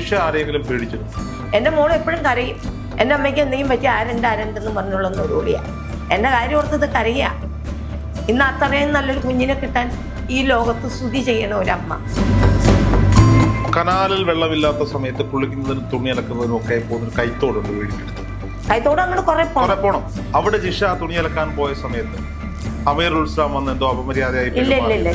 ജിഷ ആരെങ്കിലും പേടിച്ചിരുന്നു എന്റെ മോൾ എപ്പോഴും കരയും. എന്റെ അമ്മയ്ക്ക് എന്തെങ്കിലും പറ്റി ആരെന്റെ ആരെന്തെന്ന് പറഞ്ഞുള്ള നൊരുവിളിയാ എന്റെ കാര്യം ഓർത്തത് കരയുക ഇന്ന് അത്രയും നല്ലൊരു കുഞ്ഞിനെ കിട്ടാൻ ഈ ലോകത്ത് സ്തുതി ചെയ്യണ ഒരമ്മ. കനാലിൽ വെള്ളമില്ലാത്ത സമയത്ത് കുളിക്കുന്നതിനും തുണി അലക്കുന്നതിനും ഒക്കെ പോകുന്ന കൈത്തോടുണ്ട് വീടിനടുത്ത്. കൈത്തോട് അങ്ങോട്ട് കുറെ കുറെ പോണം. അവിടെ ജിഷ തുണി അലക്കാൻ പോയ സമയത്ത് അമീർ ഉത്സവം വന്ന് എന്തോ അപമര്യാദയായി ഇല്ല ഇല്ല ഇല്ല.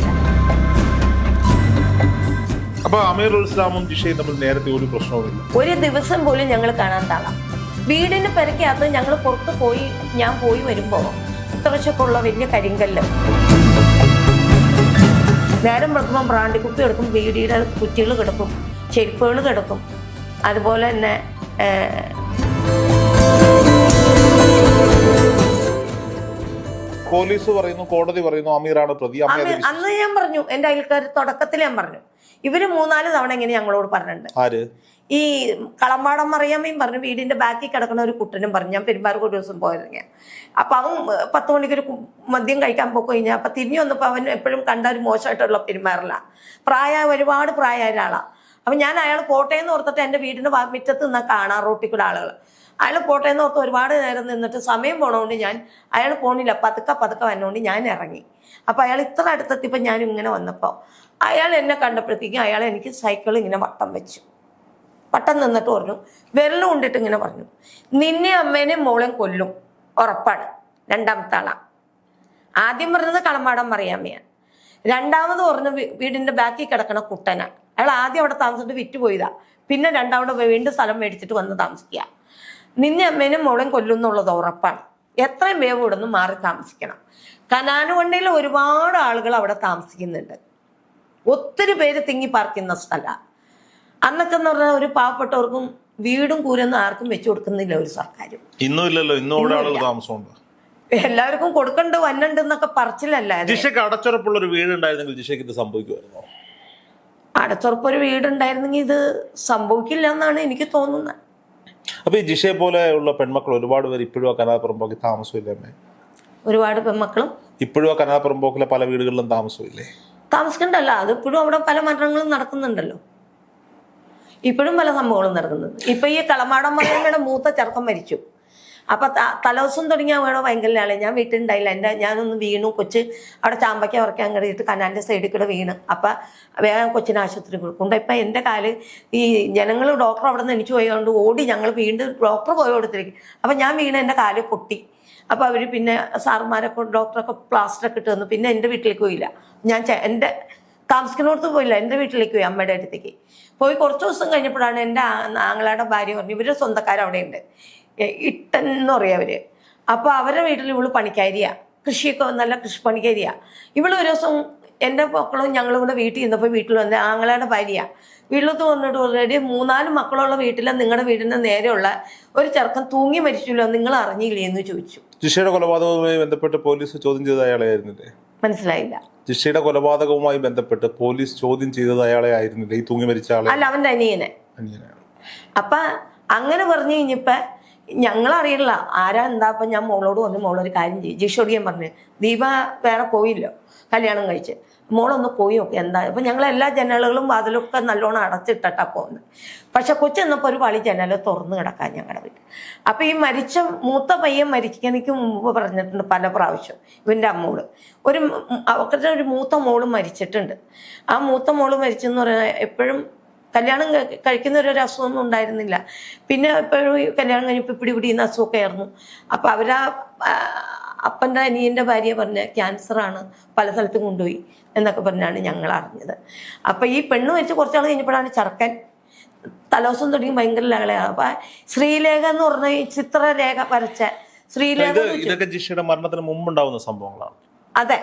അപ്പൊ അമീർ ഇസ്ലാമും ജിഷയും തമ്മിൽ നേരത്തെ ഒരു പ്രശ്നവുമില്ല. ഒരു ദിവസം പോലും ഞങ്ങൾ കാണാൻ താളാം വീടിന് പെരക്കകത്ത് ഞങ്ങൾ പുറത്ത് പോയി ഞാൻ പോയി വരുമ്പോ ഇത്രശക്കുള്ള വലിയ കരിങ്കല്ല്. നേരം വെളുക്കുമ്പോൾ ബ്രാണ്ടി കുപ്പി എടുക്കും വീടിയുടെ കുറ്റികൾ കിടക്കും ചെരുപ്പുകൾ കിടക്കും. അതുപോലെ തന്നെ പോലീസ് പറയുന്നു കോടതി പറയുന്നു അമീറാണ് പ്രതി. അന്ന് ഞാൻ പറഞ്ഞു എന്റെ അയൽക്കാർ തുടക്കത്തിൽ ഞാൻ പറഞ്ഞു. ഇവർ മൂന്നാൽ തവണ ഇങ്ങനെ ഞങ്ങളോട് പറഞ്ഞിട്ടുണ്ട്. ഈ കളമ്പാടം മറിയാമ്മയും പറഞ്ഞു വീടിന്റെ ബാക്കിൽ കിടക്കുന്ന ഒരു കുട്ടനും പറഞ്ഞു. ഞാൻ പെരുമ്പാർക്ക് ഒരു ദിവസം പോയിരുന്നു അപ്പൊ അവൻ പത്ത് മണിക്ക് ഒരു മദ്യം കഴിക്കാൻ പോയി കഴിഞ്ഞാൽ അപ്പൊ തിരിഞ്ഞു വന്നപ്പോൾ അവൻ എപ്പോഴും കണ്ട ഒരു മോശമായിട്ടുള്ള പെരുമാറില്ല പ്രായ ഒരുപാട് പ്രായമായ ഒരാളാ. അപ്പൊ ഞാൻ അയാൾ എന്ന് ഓർത്തിട്ട് എന്റെ വീടിന്റെ മുറ്റത്ത് നിന്നാ കാണാൻ റോട്ടിൽ കൂടെ ആളുകൾ അയാൾ എന്ന് ഓർത്ത് ഒരുപാട് നേരം നിന്നിട്ട് സമയം പോണോണ്ട് ഞാൻ അയാൾ പോണില്ല. പതുക്കെ പതുക്കെ വന്നോണ്ട് ഞാൻ ഇറങ്ങി. അപ്പൊ അയാൾ ഇത്ര അടുത്തെത്തിയപ്പോൾ ഞാൻ ഇങ്ങനെ വന്നപ്പോൾ അയാൾ എന്നെ കണ്ടപ്പോഴത്തേക്കും അയാൾ എനിക്ക് സൈക്കിൾ ഇങ്ങനെ വട്ടം വെച്ചു. വട്ടം നിന്നിട്ട് പറഞ്ഞു വിരലും കൊണ്ടിട്ട് ഇങ്ങനെ പറഞ്ഞു നിന്നെ അമ്മേനെ മോളെയും കൊല്ലും. ഉറപ്പാണ്. രണ്ടാമത്തെ ആളാ. ആദ്യം പറഞ്ഞത് കളമാടം മറിയാമ്മയാണ്. രണ്ടാമത് പറഞ്ഞ വീടിന്റെ ബാക്കിൽ കിടക്കണ കുട്ടനാണ് അയാൾ ആദ്യം അവിടെ താമസിച്ചിട്ട് വിറ്റുപോയതാ പിന്നെ രണ്ടാമത് വീണ്ടും സ്ഥലം മേടിച്ചിട്ട് വന്ന് താമസിക്കുക. നിന്നെ അമ്മേനും മോളെയും കൊല്ലും എന്നുള്ളത് ഉറപ്പാണ്. എത്രയും വേവ് ഇവിടെ നിന്ന് മാറി താമസിക്കണം. കനാനുകൊണ്ടയിൽ ഒരുപാട് ആളുകൾ അവിടെ താമസിക്കുന്നുണ്ട്. ഒത്തിരി പേര് തിങ്ങി പാർക്കുന്ന സ്ഥലമാണ് അന്നൊക്കെ എന്ന് പറഞ്ഞാൽ ഒരു പാവപ്പെട്ടവർക്കും വീടും കൂരൊന്നും ആർക്കും വെച്ചു കൊടുക്കുന്നില്ല ഒരു സർക്കാരും. ഇന്നും ഇല്ലല്ലോ ഇന്നും അവിടെ ആളുകൾ താമസമുണ്ട്. എല്ലാവർക്കും കൊടുക്കണ്ട് വന്നുണ്ട് എന്നൊക്കെ പറച്ചിലല്ല ജിഷയ്ക്ക് അടച്ചുറപ്പുള്ള ഒരു വീട് ഉണ്ടായിരുന്നെങ്കിൽ ജിഷയ്ക്ക് ഇത് സംഭവിക്കുമായിരുന്നു? അടച്ചുറപ്പൊരു വീടുണ്ടായിരുന്നെങ്കിൽ ഇത് സംഭവിക്കില്ല എന്നാണ് എനിക്ക് തോന്നുന്നത് അപ്പൊ ഈ ജിഷയെ പോലെയുള്ള പെൺമക്കൾ ഒരുപാട് പേര് ഇപ്പോഴും ആ താമസമില്ലേ അമ്മേ? ഒരുപാട് പെൺമക്കളും. ഇപ്പോഴും ആ കനാപുറമ്പോക്കിലെ പല വീടുകളിലും താമസമില്ലേ? താമസിക്കണ്ടല്ല. അത് ഇപ്പോഴും അവിടെ പല മരണങ്ങളും നടക്കുന്നുണ്ടല്ലോ. ഇപ്പോഴും പല സംഭവങ്ങളും നടക്കുന്നത് ഇപ്പൊ ഈ കളമാടം മലയുടെ മൂത്ത ചെറുക്കം മരിച്ചു. അപ്പൊ തലോസം തുടങ്ങിയ അവിടെ ഭയങ്കര ആളെ ഞാൻ വീട്ടിലുണ്ടായില്ല. എന്റെ ഞാനൊന്ന് വീണു. കൊച്ച് അവിടെ ചാമ്പയ്ക്ക ഉറക്കാൻ കയറിയിട്ട് കനാലിന്റെ സൈഡിൽ കൂടെ വീണ്. അപ്പൊ വേഗം കൊച്ചിനെ ആശുപത്രി കൊടുക്കും ഇപ്പൊ എന്റെ കാൽ ഈ ജനങ്ങൾ ഡോക്ടർ അവിടെ നിന്ന് എനിക്ക് പോയതുകൊണ്ട് ഓടി ഞങ്ങൾ വീണ്ടും ഡോക്ടർ പോയി കൊടുത്തിരിക്കും അപ്പൊ ഞാൻ വീണ് എന്റെ കാൽ പൊട്ടി. അപ്പൊ അവർ പിന്നെ സാറുമാരൊക്കെ ഡോക്ടറൊക്കെ പ്ലാസ്റ്റർ ഒക്കെ ഇട്ട് തന്നു. പിന്നെ എന്റെ വീട്ടിലേക്ക് പോയില്ല. ഞാൻ എന്റെ താമസിക്കുന്നിടത്ത് പോയില്ല. എന്റെ വീട്ടിലേക്ക് പോയി അമ്മയുടെ അടുത്തേക്ക്. പോയി കുറച്ച് ദിവസം കഴിഞ്ഞപ്പോഴാണ് എന്റെ ആങ്ങളയുടെ ഭാര്യ പറഞ്ഞു ഇവരുടെ സ്വന്തക്കാർ അവിടെയുണ്ട്. എ- ഇട്ടൻ എന്ന് പറയും അവർ. അപ്പൊ അവരുടെ വീട്ടിൽ ഇവൾ പണിക്കാരിയാ. കൃഷിയൊക്കെ നല്ല കൃഷി പണിക്കാരിയാണ് ഇവൾ ഒരു ദിവസം എന്റെ മക്കളും ഞങ്ങളും കൂടെ വീട്ടിൽ ഇരുന്നപ്പോൾ വീട്ടിൽ വന്ന് ആങ്ങളയുടെ ഭാര്യ വീട്ടിലത്ത് വന്നിട്ട് ഓൾറെഡി മൂന്നാൽ മക്കളുള്ള വീട്ടിലെ നിങ്ങളുടെ വീടിന്റെ നേരെയുള്ള ഒരു ചെറുക്കൻ തൂങ്ങി മരിച്ചല്ലോ നിങ്ങൾ അറിഞ്ഞില്ലേ എന്ന് ചോദിച്ചു. ജിഷയുടെ കൊലപാതകവുമായി ബന്ധപ്പെട്ട് പോലീസ് ചോദ്യം ചെയ്ത അയാളെ ആയിരുന്നില്ലേ? മനസ്സിലായില്ല. ജിഷയുടെ കൊലപാതകവുമായി ബന്ധപ്പെട്ട് പോലീസ് ചോദ്യം ചെയ്തത് അയാളെ ആയിരുന്നില്ലേ? ഈ തൂങ്ങി മരിച്ച ആളെ? അല്ല അവന്റെ അനിയനെ. അനിയനാണ് അപ്പൊ അങ്ങനെ പറഞ്ഞു കഴിഞ്ഞപ്പോ ഞങ്ങളറിയില്ല. ആരാ എന്താ അപ്പൊ ഞാൻ മോളോട് വന്ന് മോളൊരു കാര്യം ചെയ്യും ജിഷോട് ഞാൻ പറഞ്ഞു ദീപ വേറെ പോയില്ലോ കല്യാണം കഴിച്ച്. മോളൊന്ന് പോയി നോക്കി എന്താ. അപ്പൊ ഞങ്ങൾ എല്ലാ ജനലുകളും വാതിലൊക്കെ നല്ലോണം അടച്ചിട്ടാ പോകുന്നത് പക്ഷെ കൊച്ചെന്നപ്പോൾ ഒരു വളി ജനൽ തുറന്ന് കിടക്കാൻ ഞങ്ങളുടെ വീട്ടിൽ അപ്പൊ ഈ മരിച്ച മൂത്ത പയ്യൻ മരിക്കുന്നതിക്ക് മുമ്പ് പറഞ്ഞിട്ടുണ്ട് പല പ്രാവശ്യം ഇവന്റെ അമ്മോട് ഒരു അവരുടെ ഒരു മൂത്ത മോൾ മരിച്ചിട്ടുണ്ട്. ആ മൂത്ത മോൾ മരിച്ചെന്ന് പറഞ്ഞാൽ എപ്പോഴും കല്യാണം കഴിക്കുന്ന ഒരു അസുഖമൊന്നും ഉണ്ടായിരുന്നില്ല. പിന്നെ എപ്പോഴും കല്യാണം കഴിഞ്ഞപ്പോൾ പിടി പിടിയുന്ന അസുഖമൊക്കെ ആയിരുന്നു. അപ്പം അവരാ അപ്പന്റെ അനിയന്റെ ഭാര്യ പറഞ്ഞ ക്യാൻസറാണ് പല സ്ഥലത്തും കൊണ്ടുപോയി എന്നൊക്കെ പറഞ്ഞാണ് ഞങ്ങൾ അറിഞ്ഞത്. അപ്പം ഈ പെണ്ണ് വെച്ച് കുറച്ചാൾ കഴിഞ്ഞപ്പോഴാണ് ചർക്കൻ. തലോസം തുടങ്ങി ഭയങ്കര ലഹളയാണ് അപ്പം ശ്രീലേഖ എന്ന് പറഞ്ഞ ഈ ചിത്രരേഖ വരച്ച ശ്രീലേഖ ഇത് ഇതൊക്കെ ജിഷയുടെ മരണത്തിന് മുമ്പ് ഉണ്ടാവുന്ന സംഭവങ്ങളാണ്. അതെ.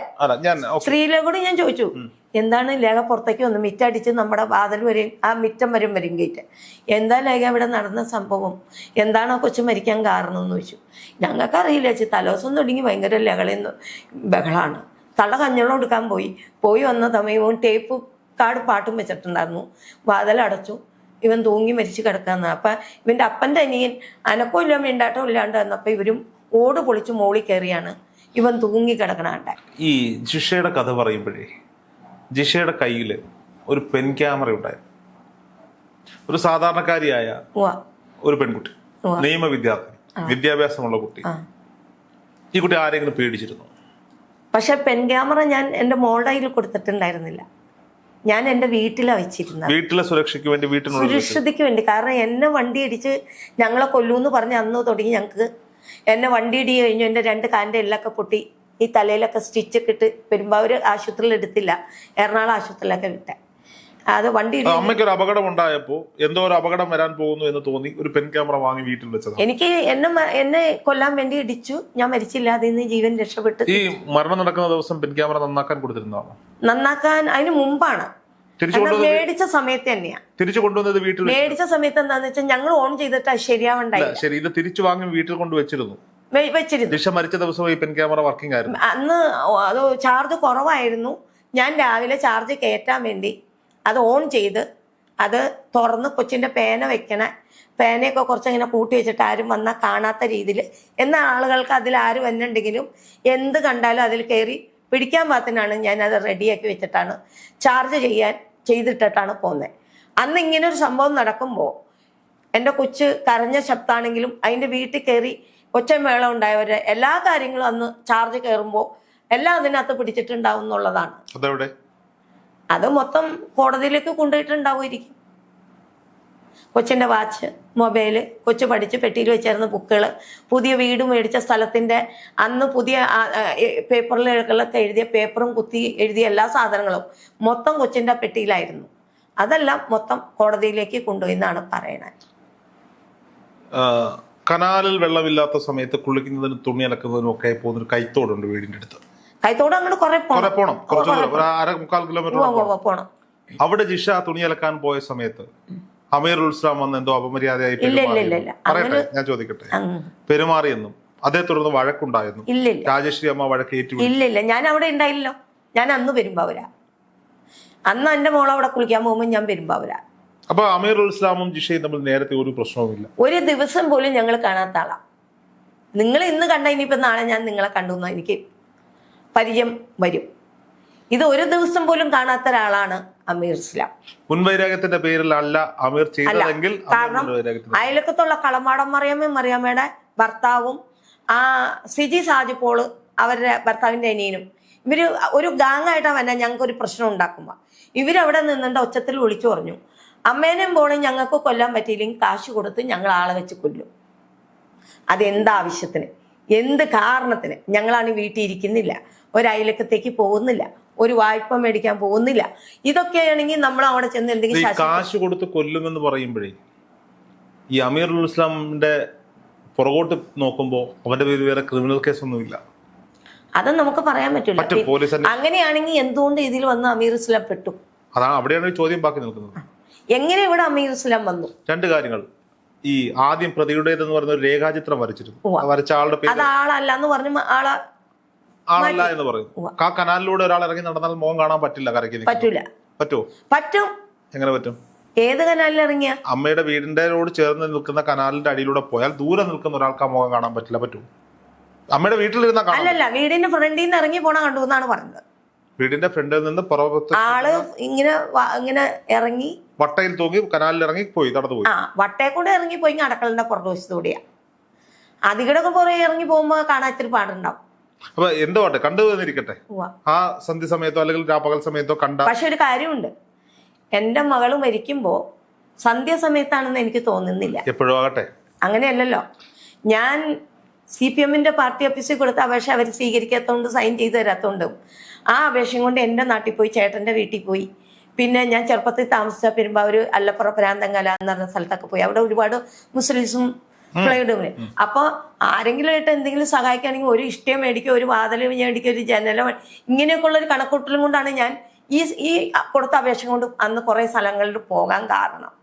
ഓക്കേ. സ്ത്രീകളോട് ഞാൻ ചോദിച്ചു എന്താണ് ലേഖ പുറത്തേക്ക് വന്ന് മിറ്റടിച്ച് നമ്മുടെ വാതിൽ വരെയും ആ മിറ്റം വരും വരും ഗേറ്റ് എന്താ ലേഖ ഇവിടെ നടന്ന സംഭവം? എന്താണോ കൊച്ചു മരിക്കാൻ കാരണം? എന്ന് ചോദിച്ചു. ഞങ്ങൾക്ക് അറിയില്ല ചേച്ചി. തലോസം തുടങ്ങി ഭയങ്കര ലഹളയെന്ന് ബഹളാണ്. തള്ള കഞ്ഞോളം എടുക്കാൻ പോയി. പോയി വന്ന സമയവും ടേപ്പ് കാട് പാട്ടും വെച്ചിട്ടുണ്ടായിരുന്നു. വാതിലടച്ചു ഇവൻ തൂങ്ങി മരിച്ചു കിടക്കാന്ന്. അപ്പൊ ഇവന്റെ അപ്പന്റെ അനിയൻ അനക്കോ ഇല്ല മിണ്ടാട്ടം ഇല്ലാണ്ട്? വന്നപ്പോൾ ഇവരും ഓട് പൊളിച്ച് മോളിൽ കയറിയാണ്. ഇവൻ തൂങ്ങി കിടക്കണ കണ്ടേ. ഈ ജിഷയുടെ കഥ പറയുമ്പോഴേ ജിഷയുടെ കയ്യിൽ ഒരു പെൻ ക്യാമറ ഉണ്ടായിരുന്നു. ഒരു സാധാരണക്കാരിയായ ഒരു പെൺകുട്ടി. നിയമ വിദ്യാർത്ഥി വിദ്യാഭ്യാസമുള്ള കുട്ടി. ഈ കുട്ടി ആരെങ്കിലും പേടിച്ചിരുന്നു? പക്ഷെ പെൻ ക്യാമറ ഞാൻ എന്റെ മോളുടെ കയ്യിൽ കൊടുത്തിട്ടുണ്ടായിരുന്നില്ല. ഞാൻ എന്റെ വീട്ടിലാണ് വെച്ചിരുന്നത്. വീട്ടിലെ സുരക്ഷയ്ക്ക് വേണ്ടി വീട്ടിൽ സുരക്ഷതയ്ക്ക് സുരക്ഷിതയ്ക്ക് വേണ്ടി. കാരണം എന്നെ വണ്ടി ഇടിച്ച് ഞങ്ങളെ കൊല്ലൂന്ന് പറഞ്ഞ് അന്ന് തുടങ്ങി ഞങ്ങൾക്ക് എന്നെ വണ്ടി ഇടി കഴിഞ്ഞു എന്റെ രണ്ട് കാലിന്റെ എല്ലൊക്കെ പൊട്ടി ഈ തലയിലൊക്കെ സ്റ്റിച്ചൊക്കെ ഇട്ട് പെരുമ്പാവൂർ ആശുപത്രിയിൽ എടുത്തില്ല. എറണാകുളം ആശുപത്രിയിലൊക്കെ വിട്ടെ. അത് വണ്ടി അമ്മയ്ക്ക് ഒരു അപകടം ഉണ്ടായപ്പോ എന്തോ ഒരു അപകടം വരാൻ പോകുന്നു എന്ന് തോന്നി ഒരു പെൻ ക്യാമറ വാങ്ങി വീട്ടിൽ വെച്ചത്. എനിക്ക് എന്നെ എന്നെ കൊല്ലാൻ വേണ്ടി ഇടിച്ചു ഞാൻ മരിച്ചില്ല അതിൽ നിന്ന് ജീവൻ രക്ഷപ്പെട്ടു. ഈ മരണം നടക്കുന്ന ദിവസം പെൻ ക്യാമറ നന്നാക്കാൻ കൊടുത്തിരുന്നതാണോ? നന്നാക്കാൻ അതിന് മുമ്പാണ്. തിരിച്ചു മേടിച്ച സമയത്ത് തന്നെയാ. തിരിച്ചു കൊണ്ടുവന്നത് വീട്ടിൽ മേടിച്ച സമയത്ത് എന്താന്ന് വെച്ചാൽ ഞങ്ങൾ ഓൺ ചെയ്തിട്ട് ശരിയാവണ്ടായി ശരി ഇത് തിരിച്ചു വാങ്ങി വീട്ടിൽ കൊണ്ട് വെച്ചിരുന്നു. വെച്ചിരുന്നു. ദിശ മരിച്ച ദിവസം ഈ പെൻ ക്യാമറ വർക്കിംഗ് ആയിരുന്നു. അന്ന് അത് ചാർജ് കുറവായിരുന്നു. ഞാൻ രാവിലെ ചാർജ് കയറ്റാൻ വേണ്ടി അത് ഓൺ ചെയ്ത് അത് തുറന്ന് കൊച്ചിന്റെ പേന വെക്കണ. പേനയൊക്കെ കുറച്ച് ഇങ്ങനെ കൂട്ടി വെച്ചിട്ട് ആരും വന്നാൽ കാണാത്ത രീതിയിൽ എന്ന ആളുകൾക്ക് അതിൽ ആര് വന്നിട്ടുണ്ടെങ്കിലും എന്ത് കണ്ടാലും അതിൽ കയറി പിടിക്കാൻ പാകത്തിനാണ് ഞാൻ അത് റെഡിയാക്കി വെച്ചിട്ടാണ്. ചാർജ് ചെയ്യാൻ ചെയ്തിട്ടിട്ടാണ് പോകുന്നത് അന്ന് ഇങ്ങനെ ഒരു സംഭവം നടക്കുമ്പോൾ എന്റെ കൊച്ച് കരഞ്ഞ ശബ്ദാണെങ്കിലും അതിന്റെ വീട്ടിൽ കയറി മേളം ഉണ്ടായവരെ എല്ലാ കാര്യങ്ങളും അന്ന് ചാർജ് കയറുമ്പോൾ എല്ലാം അതിനകത്ത് പിടിച്ചിട്ടുണ്ടാവും എന്നുള്ളതാണ്. അത് മൊത്തം കോടതിയിലേക്ക് കൊണ്ടുപോയിട്ടുണ്ടാവുമായിരിക്കും. കൊച്ചിന്റെ വാച്ച് മൊബൈൽ കൊച്ചു പഠിച്ച് പെട്ടിയിൽ വെച്ചിരുന്ന ബുക്കുകൾ പുതിയ വീട് മേടിച്ച സ്ഥലത്തിന്റെ അന്ന് പുതിയ പേപ്പറിലൊക്കെ എഴുതിയ പേപ്പറും കുത്തി എഴുതിയ എല്ലാ സാധനങ്ങളും മൊത്തം കൊച്ചിന്റെ പെട്ടിയിലായിരുന്നു. അതെല്ലാം മൊത്തം കോടതിയിലേക്ക് കൊണ്ടുപോയി എന്നാണ് പറയണത്. കനാലിൽ വെള്ളമില്ലാത്ത സമയത്ത് കുളിക്കുന്നതിനും തുണി അലക്കുന്നതിനും ഒക്കെ പോകുന്നൊരു കൈത്തോടുണ്ട് വീടിന്റെ അടുത്ത്. കൈത്തോട് അങ്ങോട്ട് കുറെ കുറെ പോണം. കുറച്ച് അര മുക്കാൽ കിലോമീറ്റർ പോണം. അവിടെ ജിഷ തുണി അലക്കാൻ പോയ സമയത്ത് അമീർ ഉൽസ്ലാം വന്ന് എന്തോ അപമര്യാദയായി പെരുമാറിയെന്നും. പറയട്ടെ ഞാൻ ചോദിക്കട്ടെ? പെരുമാറിയെന്നും. അതേ തുടർന്ന് വഴക്കുണ്ടായിരുന്നു രാജശ്രീ അമ്മ വഴക്ക് ഏറ്റു ഇല്ല ഇല്ല. ഞാൻ അവിടെ ഉണ്ടായില്ലല്ലോ. ഞാൻ അന്ന് പെരുമ്പാവൂരാ. അന്ന് എന്റെ മോൾ അവിടെ കുളിക്കാൻ പോകുമ്പോൾ ഞാൻ പെരുമ്പാവൂരാ. അപ്പൊ അമീറുൽ ഇസ്ലാമും ജിഷയും തമ്മിൽ നേരത്തെ ഒരു പ്രശ്നവുമില്ല. ഒരു ദിവസം പോലും ഞങ്ങൾ കാണാത്ത ആളാ. നിങ്ങൾ ഇന്ന് കണ്ട ഇനിയിപ്പോ നാളെ ഞാൻ നിങ്ങളെ കണ്ടു എനിക്ക് പരിചയം വരും. ഇത് ഒരു ദിവസം പോലും കാണാത്ത ഒരാളാണ് അമീർ ഇസ്ലാം. മുൻവൈരാഗ്യത്തിന്റെ പേരിൽ അല്ല അമീർ ചെയ്തതെങ്കിൽ കാരണം അയലക്കത്തുള്ള കളമാടം മറിയമ്മ മറിയമ്മയുടെ ഭർത്താവും ആ സിജി സാജിപ്പോൾ അവരുടെ ഭർത്താവിന്റെ അനിയനും. ഇവർ ഒരു ഗാങ് ആയിട്ടാണ് വന്നെ ഞങ്ങൾക്ക് ഒരു പ്രശ്നം ഉണ്ടാക്കുമ്പോൾ ഇവരവിടെ നിന്നിട്ട് ഒച്ചത്തിൽ വിളിച്ചു പറഞ്ഞു അമ്മേനെയും പോണേ ഞങ്ങൾക്ക് കൊല്ലാൻ പറ്റിയില്ലെങ്കിൽ കാശ് കൊടുത്ത് ഞങ്ങൾ ആളെ വെച്ച് കൊല്ലും. അതെന്താവശ്യത്തിന് എന്ത് കാരണത്തിന്? ഞങ്ങളാണ് വീട്ടിൽ ഇരിക്കുന്നില്ല. ഒരയലക്കത്തേക്ക് പോകുന്നില്ല. ഒരു വായ്പ മേടിക്കാൻ പോകുന്നില്ല. ഇതൊക്കെയാണെങ്കിൽ നമ്മൾ അവിടെ ചെന്ന് എന്തെങ്കിലും കാശ് കൊടുത്ത് കൊല്ലുമെന്ന് പറയുമ്പോഴേ ഈ അമീർ ഇസ്ലാമിന്റെ പുറകോട്ട് നോക്കുമ്പോ അവന്റെ പേര് വേറെ ക്രിമിനൽ കേസ് ഒന്നുമില്ല. അത് നമുക്ക് പറയാൻ പറ്റില്ല. അങ്ങനെയാണെങ്കിൽ എന്തുകൊണ്ട് ഇതിൽ വന്ന് അമീർ ഇസ്ലാം പെട്ടു? അതാണ് അവിടെയാണ് ചോദ്യം ബാക്കി നിൽക്കുന്നത്. എങ്ങനെ ഇവിടെ അമീർ ഇസ്ലാം വന്നു? രണ്ട് കാര്യങ്ങൾ. ഈ ആദ്യം പ്രതിയുടേതെന്ന് പറയുന്ന ഒരു രേഖാചിത്രം വരച്ചിരുന്നു. വരച്ച ആളുടെ പേര് അത് ആളല്ല എന്ന് പറഞ്ഞ് ആളെ ആളല്ല എന്ന് പറയും. ആ കനാലിലൂടെ ഒരാൾ ഇറങ്ങി നടന്നാൽ മുഖം കാണാൻ പറ്റില്ല കരയ്ക്ക്. പറ്റൂല. പറ്റുമോ പറ്റും. എങ്ങനെ പറ്റും? ഏത് കനാലിൽ ഇറങ്ങിയ? അമ്മയുടെ വീടിന്റെ ചേർന്ന് നിൽക്കുന്ന കനാലിന്റെ അടിയിലൂടെ പോയാൽ ദൂരെ നിൽക്കുന്ന ഒരാൾക്ക് ആ മുഖം കാണാൻ പറ്റില്ല. പറ്റുമോ അമ്മയുടെ വീട്ടിലിരുന്ന അല്ലല്ല വീടിന്റെ ഫ്രണ്ടിൽ നിന്ന് ഇറങ്ങി പോണ കണ്ടു എന്നാണ് പറഞ്ഞത്. വീടിന്റെ ഫ്രണ്ടിൽ നിന്ന് പുറത്ത് ആൾ ഇങ്ങനെ ഇങ്ങനെ ഇറങ്ങി. വട്ടയിൽ തൂങ്ങി കനാലിൽ ഇറങ്ങി പോയി നടന്നു പോയി. ആ വട്ടയെ കൂടെ ഇറങ്ങി പോയി അടക്കളന്റെ പുറകുവശത്തൂടിയാ അതികടൊക്കെ പുറകെ ഇറങ്ങി പോകുമ്പോ കാണാൻ ഇത്തിരി പാടുണ്ടാവും. അപ്പൊ എന്തോ ആട്ടെ കണ്ടു വന്നിരിക്കട്ടെ. ആ സന്ധ്യ സമയത്തോ അല്ലെങ്കിൽ രാപ്പകൽ പകൽ സമയത്തോ കണ്ട പക്ഷെ ഒരു കാര്യമുണ്ട്. എന്റെ മകൾ മരിക്കുമ്പോ സന്ധ്യ സമയത്താണെന്ന് എനിക്ക് തോന്നുന്നില്ല. എപ്പോഴും ആകട്ടെ. അങ്ങനെയല്ലല്ലോ. ഞാൻ സി പി എമ്മിന്റെ പാർട്ടി ഓഫീസിൽ കൊടുത്ത അപേക്ഷ അവർ സ്വീകരിക്കാത്തതുകൊണ്ട് സൈൻ ചെയ്തു തരാത്തതുകൊണ്ടും ആ അപേക്ഷയും കൊണ്ട് എന്റെ നാട്ടിൽ പോയി ചേട്ടന്റെ വീട്ടിൽ പോയി. പിന്നെ ഞാൻ ചെറുപ്പത്തിൽ താമസിച്ച പെരുമ്പാവൂർ അല്ലപ്പുറ പ്രാന്തങ്കല എന്ന് പറഞ്ഞ സ്ഥലത്തൊക്കെ പോയി. അവിടെ ഒരുപാട് മുസ്ലിംസും ഫ്ലൈഡും അപ്പോൾ ആരെങ്കിലും ആയിട്ട് എന്തെങ്കിലും സഹായിക്കുകയാണെങ്കിൽ ഒരു ഇഷ്ടം മേടിക്കുക ഒരു വാതിൽ മേടിക്കുക ഒരു ജനല ഇങ്ങനെയൊക്കെ ഉള്ള ഒരു കണക്കൂട്ടലും കൊണ്ടാണ് ഞാൻ ഈ ഈ കൊടുത്ത അപേക്ഷ കൊണ്ട് അന്ന് കുറേ സ്ഥലങ്ങളിൽ പോകാൻ കാരണം.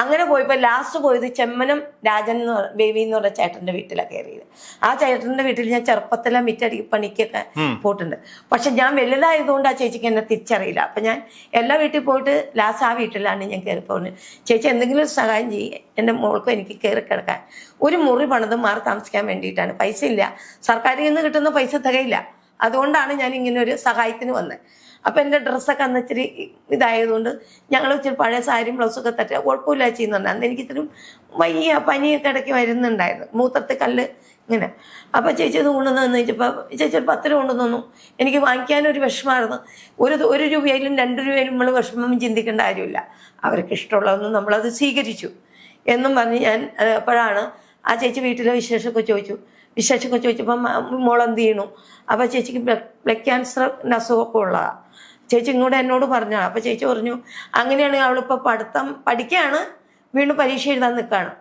അങ്ങനെ പോയപ്പോൾ ലാസ്റ്റ് പോയത് ചെമ്മനം രാജൻ എന്ന് ബേബി എന്ന് പറഞ്ഞ ചേട്ടന്റെ വീട്ടിലാണ് കയറിയത് ആ ചേട്ടന്റെ വീട്ടിൽ ഞാൻ ചെറുപ്പത്തിലെ മിറ്റടി പണിക്കൊക്കെ പോയിട്ടുണ്ട്. പക്ഷെ ഞാൻ വലുതായതുകൊണ്ട് ആ ചേച്ചിക്ക് എന്നെ തിരിച്ചറിയില്ല. അപ്പം ഞാൻ എല്ലാ വീട്ടിൽ പോയിട്ട് ലാസ്റ്റ് ആ വീട്ടിലാണ് ഞാൻ കയറി പോകുന്നത് ചേച്ചി എന്തെങ്കിലും സഹായം ചെയ്യേ എന്റെ മോൾക്കും എനിക്ക് കയറി കിടക്കാൻ. ഒരു മുറി പണിത് മാറി താമസിക്കാൻ വേണ്ടിയിട്ടാണ്. പൈസ ഇല്ല. സർക്കാരിൽ നിന്ന് കിട്ടുന്ന പൈസ തികയില്ല. അതുകൊണ്ടാണ് ഞാൻ ഇങ്ങനെ ഒരു സഹായത്തിന് വന്നത്. അപ്പം എന്റെ ഡ്രസ്സൊക്കെ അന്ന് ഇച്ചിരി ഇതായതുകൊണ്ട് ഞങ്ങൾ ഇച്ചിരി പഴയ സാരിയും ബ്ലൗസൊക്കെ തട്ടുക കുഴപ്പമില്ല ചെയ്യുന്നുണ്ട് അന്ന് എനിക്ക് ഇത്തിരി വയ്യ പനിയൊക്കെ ഇടയ്ക്ക് വരുന്നുണ്ടായിരുന്നു. മൂത്രത്തിൽ കല്ല് ഇങ്ങനെ. അപ്പം ചേച്ചി ഇത് കൊണ്ടുവന്ന് ചോദിച്ചപ്പോൾ ചേച്ചി ഒരു പത്ത് രൂപ കൊണ്ടുവന്നു എനിക്ക് വാങ്ങിക്കാനൊരു വിഷമമായിരുന്നു. ഒരു ഒരു രൂപയിലും രണ്ട് രൂപയിലും നമ്മൾ വിഷമം ചിന്തിക്കേണ്ട കാര്യമില്ല. അവർക്ക് ഇഷ്ടമുള്ളതൊന്നും നമ്മളത് സ്വീകരിച്ചു. എന്നും പറഞ്ഞ് ഞാൻ അപ്പോഴാണ് ആ ചേച്ചി വീട്ടിലെ വിശേഷമൊക്കെ ചോദിച്ചു. വിശേഷമൊക്കെ ചോദിച്ചപ്പം മോൾ എന്ത് ചെയ്യണു? അപ്പോൾ ചേച്ചിക്ക് ബ്ലഡ് ക്യാൻസർ അസുഖമൊക്കെ ഉള്ളതാണ് ചേച്ചി ഇങ്ങോട്ട് എന്നോട് പറഞ്ഞു അപ്പോൾ ചേച്ചി പറഞ്ഞു അങ്ങനെയാണ് അവളിപ്പോൾ പഠിത്തം പഠിക്കുകയാണ് വീണ്ടും പരീക്ഷ എഴുതാൻ നിൽക്കുകയാണ്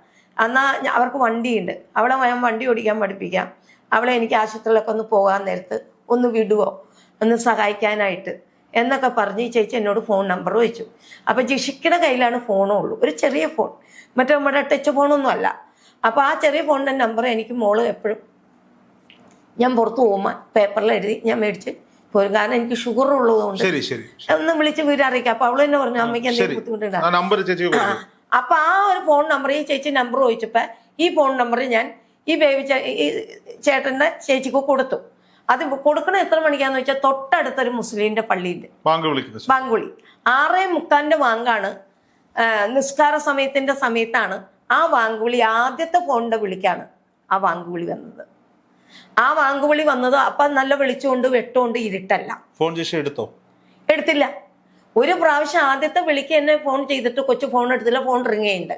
എന്നാൽ അവർക്ക് വണ്ടിയുണ്ട്. അവളെ ഞാൻ വണ്ടി ഓടിക്കാൻ പഠിപ്പിക്കാം. അവളെ എനിക്ക് ആശുപത്രിയിലൊക്കെ ഒന്ന് പോകാൻ നേരത്ത് ഒന്ന് വിടുവോ? ഒന്ന് സഹായിക്കാനായിട്ട്. എന്നൊക്കെ പറഞ്ഞ് ചേച്ചി എന്നോട് ഫോൺ നമ്പർ വെച്ചു. അപ്പോൾ ജിഷിക്കയുടെ കയ്യിലാണ് ഫോണുള്ളൂ. ഒരു ചെറിയ ഫോൺ. മറ്റേ നമ്മുടെ ടച്ച് ഫോണൊന്നും അല്ല. അപ്പോൾ ആ ചെറിയ ഫോണിന്റെ നമ്പർ എനിക്ക് മോൾ എപ്പോഴും ഞാൻ പുറത്ത് പോകുമ്പോൾ പേപ്പറിൽ എഴുതി ഞാൻ മേടിച്ച് പോരും. കാരണം എനിക്ക് ഷുഗർ ഉള്ളതുകൊണ്ട് ശരി ശരി ഒന്ന് വിളിച്ച് വീട് അറിയിക്കാം. അപ്പോൾ അവൾ തന്നെ പറഞ്ഞു അമ്മയ്ക്ക് എന്തെങ്കിലും ബുദ്ധിമുട്ടുണ്ടാകും അപ്പൊ ആ ഒരു ഫോൺ നമ്പർ ഈ ചേച്ചി നമ്പർ ചോദിച്ചപ്പോ ഈ ഫോൺ നമ്പർ ഞാൻ ഈ ബേബി ഈ ചേട്ടന്റെ ചേച്ചിക്ക് കൊടുത്തു. അത് കൊടുക്കണ എത്ര മണിക്കാന്ന് വെച്ചാൽ തൊട്ടടുത്തൊരു മുസ്ലിമിന്റെ പള്ളിയുണ്ട്. ബാങ്കുളി. ആറേ മുക്കാലിന്റെ വാങ്കാണ് നിസ്കാര സമയത്തിന്റെ സമയത്താണ് ആ വാങ്കുവിളി ആദ്യത്തെ ഫോണിന്റെ വിളിക്കാണ് ആ വാങ്കുവിളി വന്നത്. ആ വാങ്കുവിളി വന്നത് അപ്പം നല്ല വിളിച്ചുകൊണ്ട് വെട്ടുകൊണ്ട് ഇരുട്ടല്ല. ഫോൺ ചേച്ചി എടുത്തോ? എടുത്തില്ല. ഒരു പ്രാവശ്യം ആദ്യത്തെ വിളിക്ക് എന്നെ ഫോൺ ചെയ്തിട്ട് കൊച്ചു ഫോൺ എടുത്തില്ല ഫോൺ റിങ് ചെയ്യുന്നുണ്ട്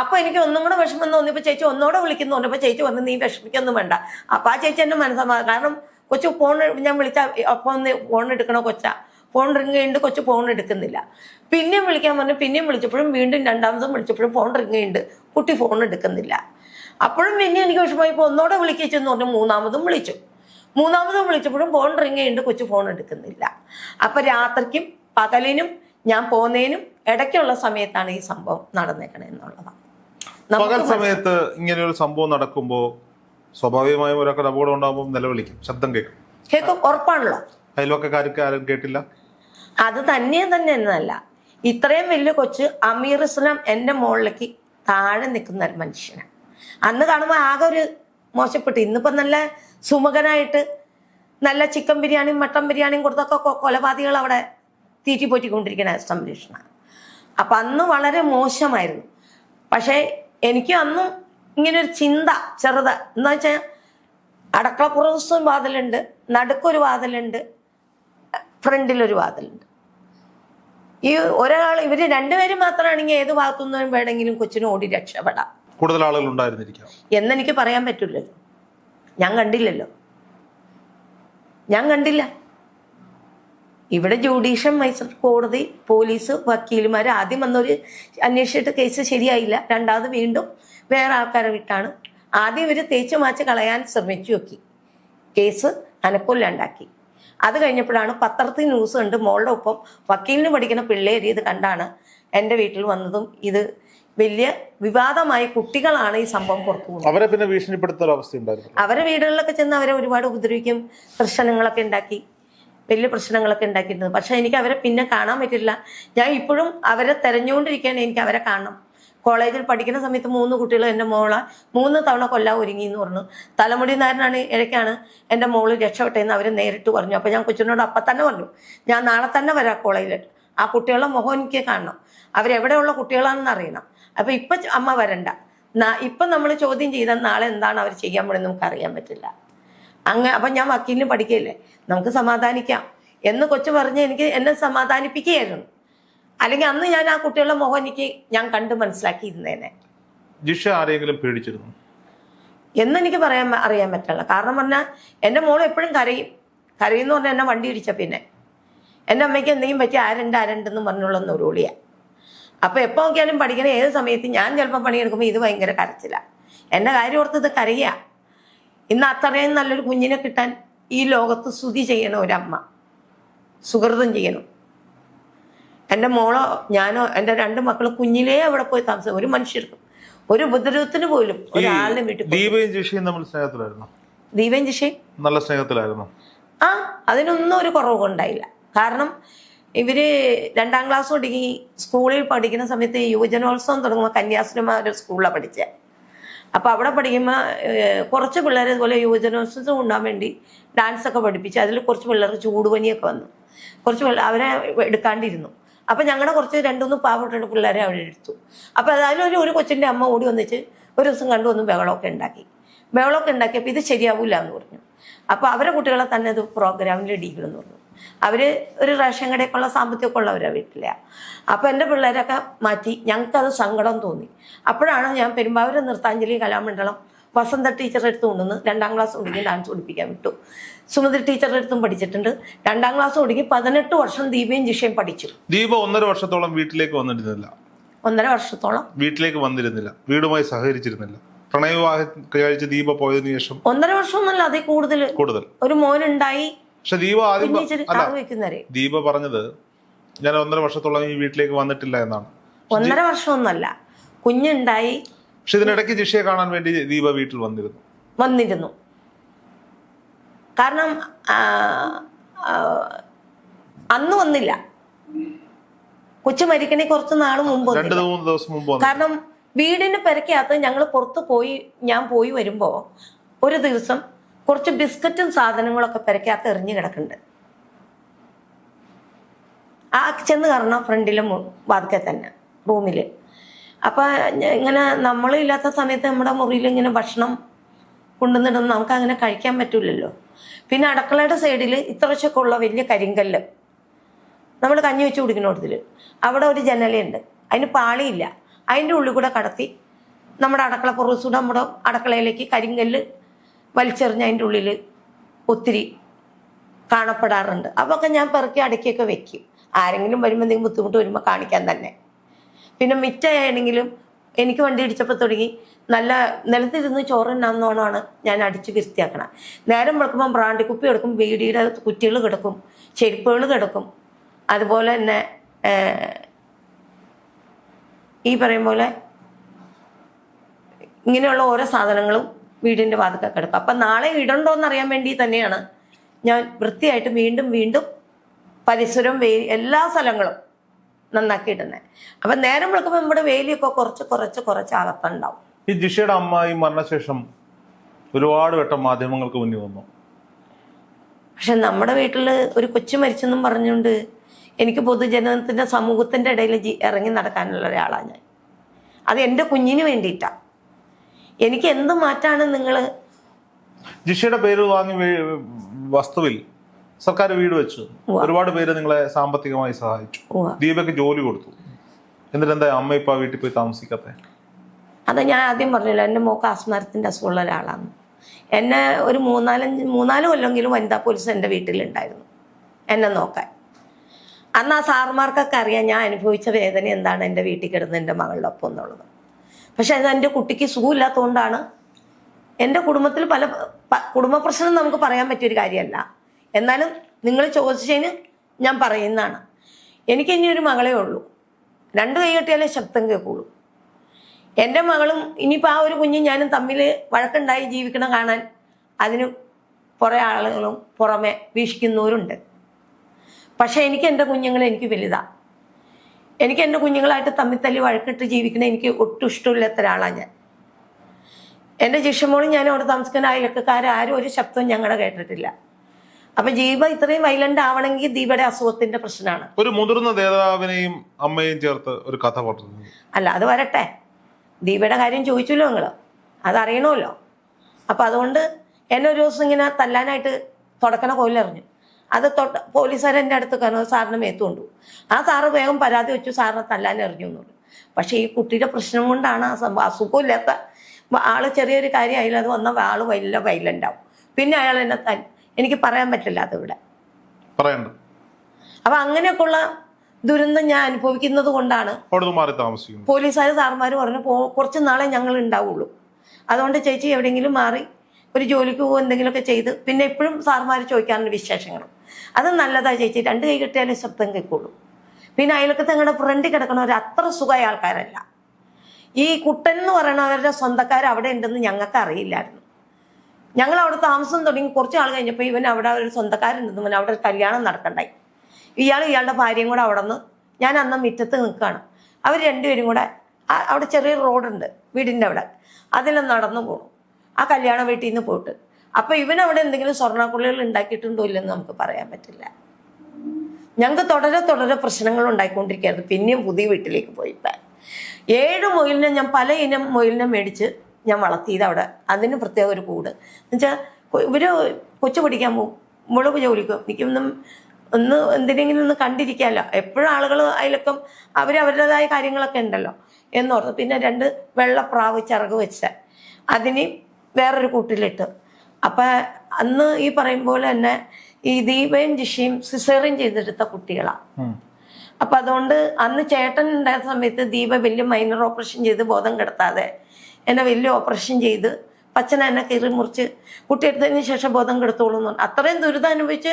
അപ്പൊ എനിക്ക് ഒന്നും കൂടെ വിഷമം തോന്നിയപ്പോ ചേച്ചി ഒന്നുകൂടെ വിളിക്കുന്നു. പറഞ്ഞപ്പോ ചേച്ചി വന്ന് നീ വിഷമിക്കൊന്നും വേണ്ട. അപ്പൊ ആ ചേച്ചി എന്നെ മനസ്സമാ കാരണം കൊച്ചു ഫോൺ ഞാൻ വിളിച്ച അപ്പൊ ഒന്ന് ഫോൺ എടുക്കണോ കൊച്ച? ഫോൺ റിങ് ചെയ്യുന്നുണ്ട് കൊച്ചു ഫോൺ എടുക്കുന്നില്ല. പിന്നെയും വിളിക്കാൻ പറഞ്ഞു പിന്നെയും വിളിച്ചപ്പോഴും വീണ്ടും രണ്ടാമതും വിളിച്ചപ്പോഴും ഫോൺ റിങ് ചെയ്യുന്നുണ്ട് കുട്ടി ഫോൺ എടുക്കുന്നില്ല. അപ്പോഴും പിന്നെ എനിക്ക് വിഷമമായി ഇപ്പോൾ ഒന്നോടെ വിളിക്കെന്ന് പറഞ്ഞു മൂന്നാമതും വിളിച്ചു. മൂന്നാമതും വിളിച്ചപ്പോഴും ഫോൺ റിങ് ചെയ്യുന്നുണ്ട് കൊച്ചു ഫോൺ എടുക്കുന്നില്ല. അപ്പൊ രാത്രിക്കും പകലിനും ഞാൻ പോകുന്നതിനും ഇടയ്ക്കുള്ള സമയത്താണ് ഈ സംഭവം നടന്നേക്കണേ എന്നുള്ളതാണ്. പകൽ സമയത്ത് ഇങ്ങനെ ഒരു സംഭവം നടക്കുമ്പോൾ സ്വാഭാവികമായും ഒരാൾക്ക് അപകടം ഉണ്ടാകുമ്പോൾ നിലവിളിക്കും ശബ്ദം കേൾക്കും. കേൾക്കും ഉറപ്പാണല്ലോ. അയൽവക്കാർക്ക് ആരും കേട്ടില്ല. അത് തന്നെ തന്നെ എന്നല്ല. ഇത്രയും വലിയ കൊച്ച് അമീർ ഇസ്ലാം എന്റെ മുകളിലേക്ക് താഴെ നിൽക്കുന്ന ഒരു മനുഷ്യനാണ് അന്ന് കാണുമ്പോൾ ആകെ ഒരു മോശപ്പെട്ടു. ഇന്നിപ്പം നല്ല സുമുഖനായിട്ട് നല്ല ചിക്കൻ ബിരിയാണിയും മട്ടൻ ബിരിയാണിയും കൊടുത്തൊക്കെ കൊലപാതകൾ അവിടെ തീറ്റി പോറ്റിക്കൊണ്ടിരിക്കുന്ന സംരക്ഷണമാണ് അപ്പം അന്ന് വളരെ മോശമായിരുന്നു. പക്ഷേ എനിക്ക് അന്നും ഇങ്ങനെ ഒരു ചിന്ത ചെറുത് എന്താ വെച്ചാൽ അടക്കളപ്പുറ ദിവസവും വാതിലുണ്ട് നടുക്കൊരു വാതിലുണ്ട് ഫ്രണ്ടിലൊരു വാതിലുണ്ട്. ഈ ഒരാൾ ഇവർ രണ്ടുപേരും മാത്രമാണെങ്കിൽ ഏത് ഭാഗത്തുനിന്നും വേണമെങ്കിലും കൊച്ചിന് ഓടി രക്ഷപ്പെടാം. കൂടുതൽ ആളുകൾ ഉണ്ടായിരുന്നിരിക്കാം. എന്നെനിക്ക് പറയാൻ പറ്റില്ലല്ലോ ഞാൻ കണ്ടില്ലല്ലോ. ഞാൻ കണ്ടില്ല. ഇവിടെ ജുഡീഷ്യൽ മജിസ്ട്രേറ്റ് കോടതി പോലീസ് വക്കീലുമാർ ആദ്യം വന്നൊരു അന്വേഷിച്ചിട്ട് കേസ് ശരിയായില്ല. രണ്ടാമത് വീണ്ടും വേറെ ആൾക്കാരെ വിട്ടാണ്. ആദ്യം ഇവർ തേച്ച് മാച്ച് കളയാൻ ശ്രമിച്ചു നോക്കി. കേസ് അനക്കൊല്ലാണ്ടാക്കി. അത് കഴിഞ്ഞപ്പോഴാണ് പത്രത്തിൽ ന്യൂസ് കണ്ട് മോളുടെ ഒപ്പം വക്കീലിന് പഠിക്കുന്ന പിള്ളേര് ഇത് കണ്ടാണ് എന്റെ വീട്ടിൽ വന്നതും ഇത് വലിയ വിവാദമായ കുട്ടികളാണ് ഈ സംഭവം പുറത്തു. അവരെ പിന്നെ ഭീഷണിപ്പെടുത്തുന്ന ഒരു അവസ്ഥ ഉണ്ടായിരുന്നു. അവരെ വീടുകളിലൊക്കെ ചെന്ന് അവരെ ഒരുപാട് ഉപദ്രവിക്കും പ്രശ്നങ്ങളൊക്കെ ഉണ്ടാക്കി വലിയ പ്രശ്നങ്ങളൊക്കെ ഉണ്ടാക്കിയിരുന്നത് പക്ഷെ എനിക്ക് അവരെ പിന്നെ കാണാൻ പറ്റില്ല. ഞാൻ ഇപ്പോഴും അവരെ തെരഞ്ഞുകൊണ്ടിരിക്കുകയാണ് എനിക്ക് അവരെ കാണണം. കോളേജിൽ പഠിക്കുന്ന സമയത്ത് മൂന്ന് കുട്ടികൾ എന്റെ മോളെ. മൂന്ന് തവണ കൊല്ലാൻ ഒരുങ്ങി എന്ന് പറഞ്ഞു. തലമുടി നാരനാണ് ഇടയ്ക്കാണ് എന്റെ മോൾ രക്ഷപ്പെട്ടതെന്ന് അവർ നേരിട്ട് പറഞ്ഞു. അപ്പോൾ ഞാൻ കൊച്ചിനോട് അപ്പം തന്നെ പറഞ്ഞു ഞാൻ നാളെ തന്നെ വരാം കോളേജിൽ ആ കുട്ടികളുടെ മുഖം എനിക്ക് കാണണം. അവരെവിടെയുള്ള കുട്ടികളാണെന്ന് അറിയണം. അപ്പം ഇപ്പം അമ്മ വരണ്ട. ഇപ്പം നമ്മൾ ചോദ്യം ചെയ്താൽ നാളെ എന്താണ് അവർ ചെയ്യാൻ പോണെന്ന് നമുക്ക് അറിയാൻ പറ്റില്ല. അങ്ങ് അപ്പം ഞാൻ വക്കീലിന് പഠിക്കുകയല്ലേ നമുക്ക് സമാധാനിക്കാം. എന്ന് കൊച്ചു പറഞ്ഞ് എനിക്ക് എന്നെ സമാധാനിപ്പിക്കുകയായിരുന്നു. അല്ലെങ്കിൽ അന്ന് ഞാൻ ആ കുട്ടികളുടെ മുഖം എനിക്ക് ഞാൻ കണ്ട് മനസ്സിലാക്കിയിരുന്നേനെ. ജിഷ ആരെങ്കിലും പേടിച്ചിരുന്നു? എന്നെനിക്ക് പറയാൻ അറിയാൻ പറ്റില്ല. കാരണം പറഞ്ഞാൽ എന്റെ മോൾ എപ്പോഴും കരയും. കരയെന്ന് പറഞ്ഞാൽ എന്നെ വണ്ടി ഇടിച്ച പിന്നെ. എന്റെ അമ്മയ്ക്ക് എന്തെങ്കിലും പറ്റി ആരുണ്ട് ആരുണ്ടെന്ന് ഒരു നൊരുളിയാണ് അപ്പോൾ എപ്പോൾ നോക്കിയാലും പഠിക്കണ ഏത് സമയത്ത് ഞാൻ ചിലപ്പോൾ പണിയെടുക്കുമ്പോൾ ഇത് ഭയങ്കര കരച്ചില്ല എന്റെ കാര്യം ഓർത്ത് ഇത് കരയുക ഇന്ന് അത്രയും നല്ലൊരു കുഞ്ഞിനെ കിട്ടാൻ ഈ ലോകത്ത് സ്തുതി ചെയ്യണം ഒരമ്മ. സുഹൃതം ചെയ്യണം. എന്റെ മോളോ ഞാനോ എന്റെ രണ്ട് മക്കളും കുഞ്ഞിലേ അവിടെ പോയി താമസം. ഒരു മനുഷ്യർക്കും. ഒരു ഉപദ്രവത്തിന് പോലും ഒരാളുടെ വീട്ടിൽ പോയി ദീപയും ജിഷയും തമ്മിൽ സ്നേഹത്തിലായിരുന്നു? ദീപയും ജിഷയും? നല്ല സ്നേഹത്തിലായിരുന്നു? ആ അതിനൊന്നും ഒരു കുറവും ഉണ്ടായില്ല. കാരണം ഇവർ രണ്ടാം ക്ലാസ് പഠിക്കും സ്കൂളിൽ പഠിക്കുന്ന സമയത്ത് യുവജനോത്സവം തുടങ്ങുമ്പോൾ കന്യാസ്ത്രീമാർ ഒരു സ്കൂളിലാണ് പഠിച്ചത് അപ്പോൾ അവിടെ പഠിക്കുമ്പോൾ കുറച്ച് പിള്ളേർ ഇതുപോലെ യുവജനോത്സവം ഉണ്ടാൻ വേണ്ടി ഡാൻസ് ഒക്കെ പഠിപ്പിച്ച് അതിൽ കുറച്ച് പിള്ളേർക്ക് ചൂടുപനിയൊക്കെ വന്നു. കുറച്ച് പിള്ളേർ അവരെ എടുക്കാണ്ടിരുന്നു. അപ്പം ഞങ്ങളുടെ കുറച്ച് രണ്ടുമൂന്ന് പാവപ്പെട്ട പിള്ളേരെ അവിടെ എടുത്തു. അപ്പോൾ അതായത് ഒരു കൊച്ചിന്റെ അമ്മ ഓടി വന്നിച്ച് ഒരു ദിവസം കണ്ടു വന്ന് ബഹളമൊക്കെ ഉണ്ടാക്കി. ബഹളമൊക്കെ ഉണ്ടാക്കിയപ്പോൾ ഇത് ശരിയാവില്ല എന്ന് പറഞ്ഞു. അപ്പോൾ അവരെ കുട്ടികളെ തന്നെ ഇത് പ്രോഗ്രാമിൽ ഇടിക്കണമെന്ന് പറഞ്ഞു. അവർ ഒരു റേഷൻ കടയൊക്കെയുള്ള സാമ്പത്തികമൊക്കെ ഉള്ളവരാണ് വീട്ടിലെ. അപ്പോൾ എന്റെ പിള്ളേരൊക്കെ മാറ്റി. ഞങ്ങൾക്കത് സങ്കടം തോന്നി. അപ്പോഴാണ് ഞാൻ പെരുമ്പാവൂർ നൃത്താഞ്ജലി കലാമണ്ഡലം വസന്ത ടീച്ചറുടെ അടുത്ത് കൊണ്ടുവന്ന് രണ്ടാം ക്ലാസ് ഒടുങ്ങി ഡാൻസ് പഠിപ്പിക്കാൻ വിട്ടു. സുമതി ടീച്ചറുടെ അടുത്തും പഠിച്ചിട്ടുണ്ട്. രണ്ടാം ക്ലാസ് ഒടുങ്ങി പതിനെട്ട് വർഷം ദീപയും ജിഷയും പഠിച്ചു. ദീപ ഒന്നര വർഷത്തോളം വീട്ടിലേക്ക് വന്നിരുന്നില്ല. ഒന്നര വർഷത്തോളം. വീട്ടിലേക്ക് വന്നിരുന്നില്ല. വീടുമായി സഹകരിച്ചിരുന്നില്ല. പ്രണയവിവാഹം കഴിച്ച് ദീപ പോയതിനു ശേഷം ഒന്നര വർഷമൊന്നുമല്ല അതിൽ കൂടുതൽ കൂടുതൽ. ഒരു മോനുണ്ടായി. പക്ഷെ ദീപ ആദ്യം ദീപ പറഞ്ഞത് ഞാൻ ഒന്നര വർഷത്തോളം ഈ വീട്ടിലേക്ക് വന്നിട്ടില്ല എന്നാണ്. ഒന്നര വർഷമൊന്നുമല്ല. കുഞ്ഞുണ്ടായി. പക്ഷെ ഇതിനിടയ്ക്ക് ജിഷയെ കാണാൻ വേണ്ടി ദീപ വീട്ടിൽ വന്നിരുന്നു. വന്നിരുന്നു. കാരണം അന്ന് വന്നില്ല. കൊച്ചു മരിക്കണേ കുറച്ച് നാൾ മുമ്പ് രണ്ട് മൂന്ന് ദിവസം മുമ്പ് കാരണം വീടിന് പെരക്കകത്ത് ഞങ്ങൾ പുറത്ത് പോയി ഞാൻ പോയി വരുമ്പോ ഒരു ദിവസം കുറച്ച് ബിസ്ക്കറ്റും സാധനങ്ങളൊക്കെ പെരക്കകത്ത് എറിഞ്ഞു കിടക്കുന്നുണ്ട് ആ ചെന്ന് കാരണം ഫ്രണ്ടിലും വാതിക്കെ തന്നെ റൂമിൽ അപ്പം ഇങ്ങനെ നമ്മളില്ലാത്ത സമയത്ത് നമ്മുടെ മുറിയിൽ ഇങ്ങനെ ഭക്ഷണം കൊണ്ടുവന്നിടുന്ന നമുക്ക് അങ്ങനെ കഴിക്കാൻ പറ്റില്ലല്ലോ പിന്നെ അടുക്കളയുടെ സൈഡിൽ ഇത്രച്ചൊക്കെ ഉള്ള വലിയ കരിങ്കല്ല്. നമ്മൾ കഞ്ഞി വെച്ച് കുടിക്കുന്നിടത്തിൽ അവിടെ ഒരു ജനലുണ്ട് അതിന് പാളിയില്ല. അതിന്റെ ഉള്ളിൽ കൂടെ കടത്തി നമ്മുടെ അടുക്കള പുറസൂടെ നമ്മുടെ അടുക്കളയിലേക്ക് കരിങ്കല്ല് വലിച്ചെറിഞ്ഞ് അതിന്റെ ഉള്ളിൽ ഒത്തിരി കാണപ്പെടാറുണ്ട്. അതൊക്കെ ഞാൻ പെറുക്കി അടക്കിയൊക്കെ വെക്കും. ആരെങ്കിലും വരുമ്പോൾ എന്തെങ്കിലും ബുദ്ധിമുട്ട് വരുമ്പോൾ കാണിക്കാൻ തന്നെ. പിന്നെ മിച്ചയാണെങ്കിലും എനിക്ക് വണ്ടി ഇടിച്ചപ്പോൾ തുടങ്ങി. നല്ല നിലത്തിരുന്ന് ചോറുന്നാന്നോണമാണ് ഞാൻ അടിച്ച് വൃത്തിയാക്കണം നേരം വെളുക്കുമ്പോൾ ബ്രാൻഡി കുപ്പി കിടക്കും ബീഡിയുടെ കുറ്റികൾ കിടക്കും ചെരുപ്പുകൾ കിടക്കും. അതുപോലെ തന്നെ ഈ പറയും പോലെ ഇങ്ങനെയുള്ള ഓരോ സാധനങ്ങളും വീടിന്റെ വാതിക്കെ കിടക്കും. അപ്പം നാളെ ഇടണ്ടോന്ന് അറിയാൻ വേണ്ടി തന്നെയാണ് ഞാൻ വൃത്തിയായിട്ട് വീണ്ടും വീണ്ടും പരിസരം എല്ലാ സ്ഥലങ്ങളും നന്നാക്കി ഇടുന്നത് അപ്പം നേരം വിളക്കുമ്പോൾ നമ്മുടെ വേലിയൊക്കെ കുറച്ച് കുറച്ച് കുറച്ച് അകത്തുണ്ടാവും. ഈ ജിഷയുടെ അമ്മ ഈ മരണശേഷം ഒരുപാട് വട്ടം മാധ്യമങ്ങൾക്ക് മുന്നിൽ വന്നു പക്ഷെ നമ്മുടെ വീട്ടിൽ ഒരു കൊച്ചു മരിച്ചെന്നും പറഞ്ഞുകൊണ്ട് എനിക്ക് പൊതുജനത്തിന്റെ സമൂഹത്തിന്റെ ഇടയിൽ ഇറങ്ങി നടക്കാനുള്ള ഒരാളാണ് ഞാൻ. അത് എന്റെ കുഞ്ഞിന് വേണ്ടിയിട്ടാണ് എനിക്ക് എന്ത് മാറ്റാണ് നിങ്ങൾ ജിഷയുടെ പേര് വാങ്ങി വസ്തുവിൽ സർക്കാർ വീട് വെച്ചു. ഒരുപാട് പേര് നിങ്ങളെ സാമ്പത്തികമായി സഹായിച്ചു. ദീപക്ക് ജോലി കൊടുത്തു. എന്നിട്ട് എന്താ അമ്മ ഇപ്പൊ വീട്ടിൽ പോയി താമസിക്കാത്ത? അത് ഞാൻ ആദ്യം പറഞ്ഞല്ലോ എന്റെ മോക്ക് ആസ്മരത്തിന്റെ അസുഖമുള്ള ഒരാളാണ്. എന്നെ ഒരു മൂന്നാലഞ്ച് മൂന്നാൽ കൊല്ലെങ്കിലും വനിതാ പോലീസ് എന്റെ വീട്ടിലുണ്ടായിരുന്നു. എന്നെ നോക്കാൻ. അന്ന് ആ സാറുമാർക്കൊക്കെ അറിയാം ഞാൻ അനുഭവിച്ച വേദന എന്താണ് എന്റെ വീട്ടിൽ കിടന്ന് എന്റെ മകളുടെ ഒപ്പം എന്നുള്ളത്. പക്ഷെ അത് എന്റെ കുട്ടിക്ക് സുഖമില്ലാത്തതുകൊണ്ടാണ് എന്റെ കുടുംബത്തിൽ പല കുടുംബ പ്രശ്നം നമുക്ക് പറയാൻ പറ്റിയൊരു കാര്യമല്ല. എന്നാലും നിങ്ങൾ ചോദിച്ചതിന് ഞാൻ പറയുന്നതാണ്. എനിക്ക് ഇനി ഒരു മകളേ ഉള്ളൂ. രണ്ട് കൈ കെട്ടിയാലേ ശബ്ദം കേൾക്കുള്ളൂ. എന്റെ മകളും ഇനിയിപ്പോൾ ആ ഒരു കുഞ്ഞും ഞാനും തമ്മിൽ വഴക്കുണ്ടായി ജീവിക്കണം കാണാൻ അതിന് കുറേ ആളുകളും പുറമെ വീക്ഷിക്കുന്നവരുണ്ട്. പക്ഷേ എനിക്ക് എന്റെ കുഞ്ഞുങ്ങൾ എനിക്ക് വലുതാണ് എനിക്ക് എന്റെ കുഞ്ഞുങ്ങളായിട്ട് തമ്മിൽ തല്ലി വഴക്കിട്ട് ജീവിക്കണ എനിക്ക് ഒട്ടും ഇഷ്ടമില്ലാത്ത ഒരാളാണ് ഞാൻ. എന്റെ ജിഷമോളും ഞാൻ അവിടെ താമസിക്കുന്ന അയലക്കാരും ഒരു ശബ്ദവും ഞങ്ങളുടെ കേട്ടിട്ടില്ല. അപ്പം ജീവ ഇത്രയും വൈലന്റ് ആവണമെങ്കിൽ ദീപയുടെ അസുഖത്തിന്റെ പ്രശ്നമാണ്. ഒരു മുതിർന്ന നേതാവിനെയും അമ്മയും ചേർത്ത് ഒരു കഥ പറഞ്ഞു അല്ല അത് വരട്ടെ. ദീപയുടെ കാര്യം ചോദിച്ചല്ലോ നിങ്ങൾ. അതറിയണമല്ലോ അപ്പൊ അതുകൊണ്ട് എന്നെ ഒരു ദിവസം ഇങ്ങനെ തല്ലാനായിട്ട് തുടക്കണ കോലറിഞ്ഞു അത് തൊട്ട് പോലീസുകാർ എന്റെ അടുത്ത് കയറുന്നത് സാറിന് മേത്ത് കൊണ്ടു. ആ സാറ് വേഗം പരാതി വെച്ചു സാറിനെ തല്ലാൻ എറിഞ്ഞു എന്നുള്ളു പക്ഷേ ഈ കുട്ടിയുടെ പ്രശ്നം കൊണ്ടാണ് ആ സംഭവം. അസുഖമില്ലാത്ത ആൾ ചെറിയൊരു കാര്യമായാലും അത് വന്ന ആൾ വലിയ വൈലന്റാവും പിന്നെ അയാൾ എന്നെ എനിക്ക് പറയാൻ പറ്റില്ല അതിവിടെ. അപ്പൊ അങ്ങനെയൊക്കെ അങ്ങനെയൊക്കെയുള്ള ദുരന്തം ഞാൻ അനുഭവിക്കുന്നത് കൊണ്ടാണ് പോലീസുകാർ സാർമാർ പറഞ്ഞു കുറച്ച് നാളെ ഞങ്ങൾ ഉണ്ടാവുള്ളൂ. അതുകൊണ്ട് ചേച്ചി എവിടെയെങ്കിലും മാറി ഒരു ജോലിക്ക് പോകുക എന്തെങ്കിലുമൊക്കെ ചെയ്ത് പിന്നെ എപ്പോഴും സാർമാർ ചോദിക്കാറുണ്ട് വിശേഷങ്ങൾ. അത് നല്ലതാ ചേച്ചി രണ്ട് കൈ കിട്ടിയാലും ശബ്ദം കേൾക്കുള്ളൂ. പിന്നെ അയൽക്കത്ത് ഞങ്ങളുടെ ഫ്രണ്ടിൽ കിടക്കണവർ അത്ര സുഖമായ ആൾക്കാരല്ല. ഈ കുട്ടൻ എന്ന് പറയണവരുടെ സ്വന്തക്കാർ അവിടെ ഉണ്ടെന്ന് ഞങ്ങൾക്ക് അറിയില്ലായിരുന്നു ഞങ്ങൾ അവിടെ താമസം തുടങ്ങി കുറച്ച് ആൾ കഴിഞ്ഞപ്പോൾ ഇവൻ അവിടെ ഒരു സ്വന്തക്കാരുണ്ടെന്ന് ഇവൻ അവിടെ ഒരു കല്യാണം നടക്കണ്ടായി. ഇയാൾ ഇയാളുടെ ഭാര്യയും കൂടെ അവിടെ നിന്ന് ഞാൻ അന്ന് മുറ്റത്ത് നിൽക്കുകയാണ്. അവർ രണ്ടുപേരും കൂടെ അവിടെ ചെറിയ റോഡുണ്ട് വീടിന്റെ അവിടെ. അതിൽ നടന്നു പോകും ആ കല്യാണ വീട്ടിൽ നിന്ന് പോയിട്ട്. അപ്പോൾ ഇവൻ അവിടെ എന്തെങ്കിലും സ്വർണക്കുള്ളികൾ ഉണ്ടാക്കിയിട്ടുണ്ടോ ഇല്ലെന്ന് നമുക്ക് പറയാൻ പറ്റില്ല. ഞങ്ങൾക്ക് തുടരെ തുടരെ പ്രശ്നങ്ങൾ ഉണ്ടായിക്കൊണ്ടിരിക്കുകയായിരുന്നു. പിന്നെയും പുതിയ വീട്ടിലേക്ക് പോയി ഇപ്പം. ഏഴ് മൊയിലിനെ ഞാൻ പല ഇനം മൊയിലിനെ മേടിച്ച് ഞാൻ വളർത്തിയത് അവിടെ. അതിന് പ്രത്യേക ഒരു കൂട്. എന്നുവെച്ചാൽ ഇവർ കൊച്ചു പിടിക്കാൻ പോകും മുളക് ജോലിക്ക് എനിക്കൊന്നും ഒന്ന് എന്തിനെങ്കിലും ഒന്ന് കണ്ടിരിക്കാമല്ലോ എപ്പോഴും ആളുകൾ അതിലൊക്കെ അവർ അവരുടേതായ കാര്യങ്ങളൊക്കെ ഉണ്ടല്ലോ എന്നോർത്ത്. പിന്നെ രണ്ട് വെള്ളപ്രാവ് ചിറക് വെച്ച അതിന് വേറൊരു കൂട്ടിലിട്ട്. അപ്പം അന്ന് ഈ പറയും പോലെ തന്നെ ഈ ദീപയും ജിഷയും സിസേറിയും ചെയ്തെടുത്ത കുട്ടികളാണ്. അപ്പം അതുകൊണ്ട് അന്ന് ചേട്ടൻ ഉണ്ടായ സമയത്ത് ദീപ വലിയ മൈനർ ഓപ്പറേഷൻ ചെയ്ത് ബോധം കെടുത്താതെ എന്നെ വലിയ ഓപ്പറേഷൻ ചെയ്ത് പച്ചന എന്നെ കയറി മുറിച്ച് കുട്ടിയെടുത്തതിന് ശേഷം ബോധം കെടുത്തോളൂ അത്രയും ദുരിതം അനുഭവിച്ച്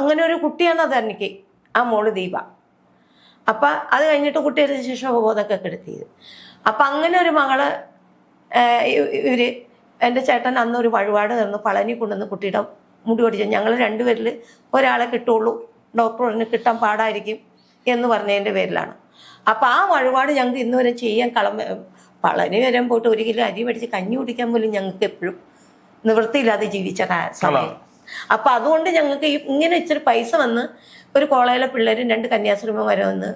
അങ്ങനെ ഒരു കുട്ടിയാണ് അത് എനിക്ക് ആ മോൾ ദീപ. അപ്പം അത് കഴിഞ്ഞിട്ട് കുട്ടിയെടുത്ത ശേഷം ബോധമൊക്കെ കെടുത്തിയത്. അപ്പം അങ്ങനെ ഒരു മകൾ ഇവർ എന്റെ ചേട്ടൻ അന്ന് ഒരു വഴിപാട് തന്നു പളനി കൊണ്ടുവന്ന് കുട്ടിയുടെ മുടി ഒടിച്ചു ഞങ്ങൾ രണ്ടുപേരിൽ ഒരാളെ കിട്ടുള്ളൂ ഡോക്ടർ പറഞ്ഞു കിട്ടാൻ പാടായിരിക്കും എന്ന് പറഞ്ഞതിന്റെ പേരിലാണ്. അപ്പം ആ വഴിപാട് ഞങ്ങൾക്ക് ഇന്നുവരെ ചെയ്യാൻ കളമ പളനി വരാൻ പോയിട്ട് ഒരു കിലോ അരി മേടിച്ച് കഞ്ഞി കുടിക്കാൻ പോലും ഞങ്ങൾക്ക് എപ്പോഴും നിവൃത്തിയില്ലാതെ ജീവിച്ച സമയം. അപ്പൊ അതുകൊണ്ട് ഞങ്ങൾക്ക് ഇങ്ങനെ ഇച്ചിരി പൈസ വന്ന് ഒരു കോളേജിലെ പിള്ളേരും രണ്ട് കന്യാസ്ത്രീമ വരെ വന്ന്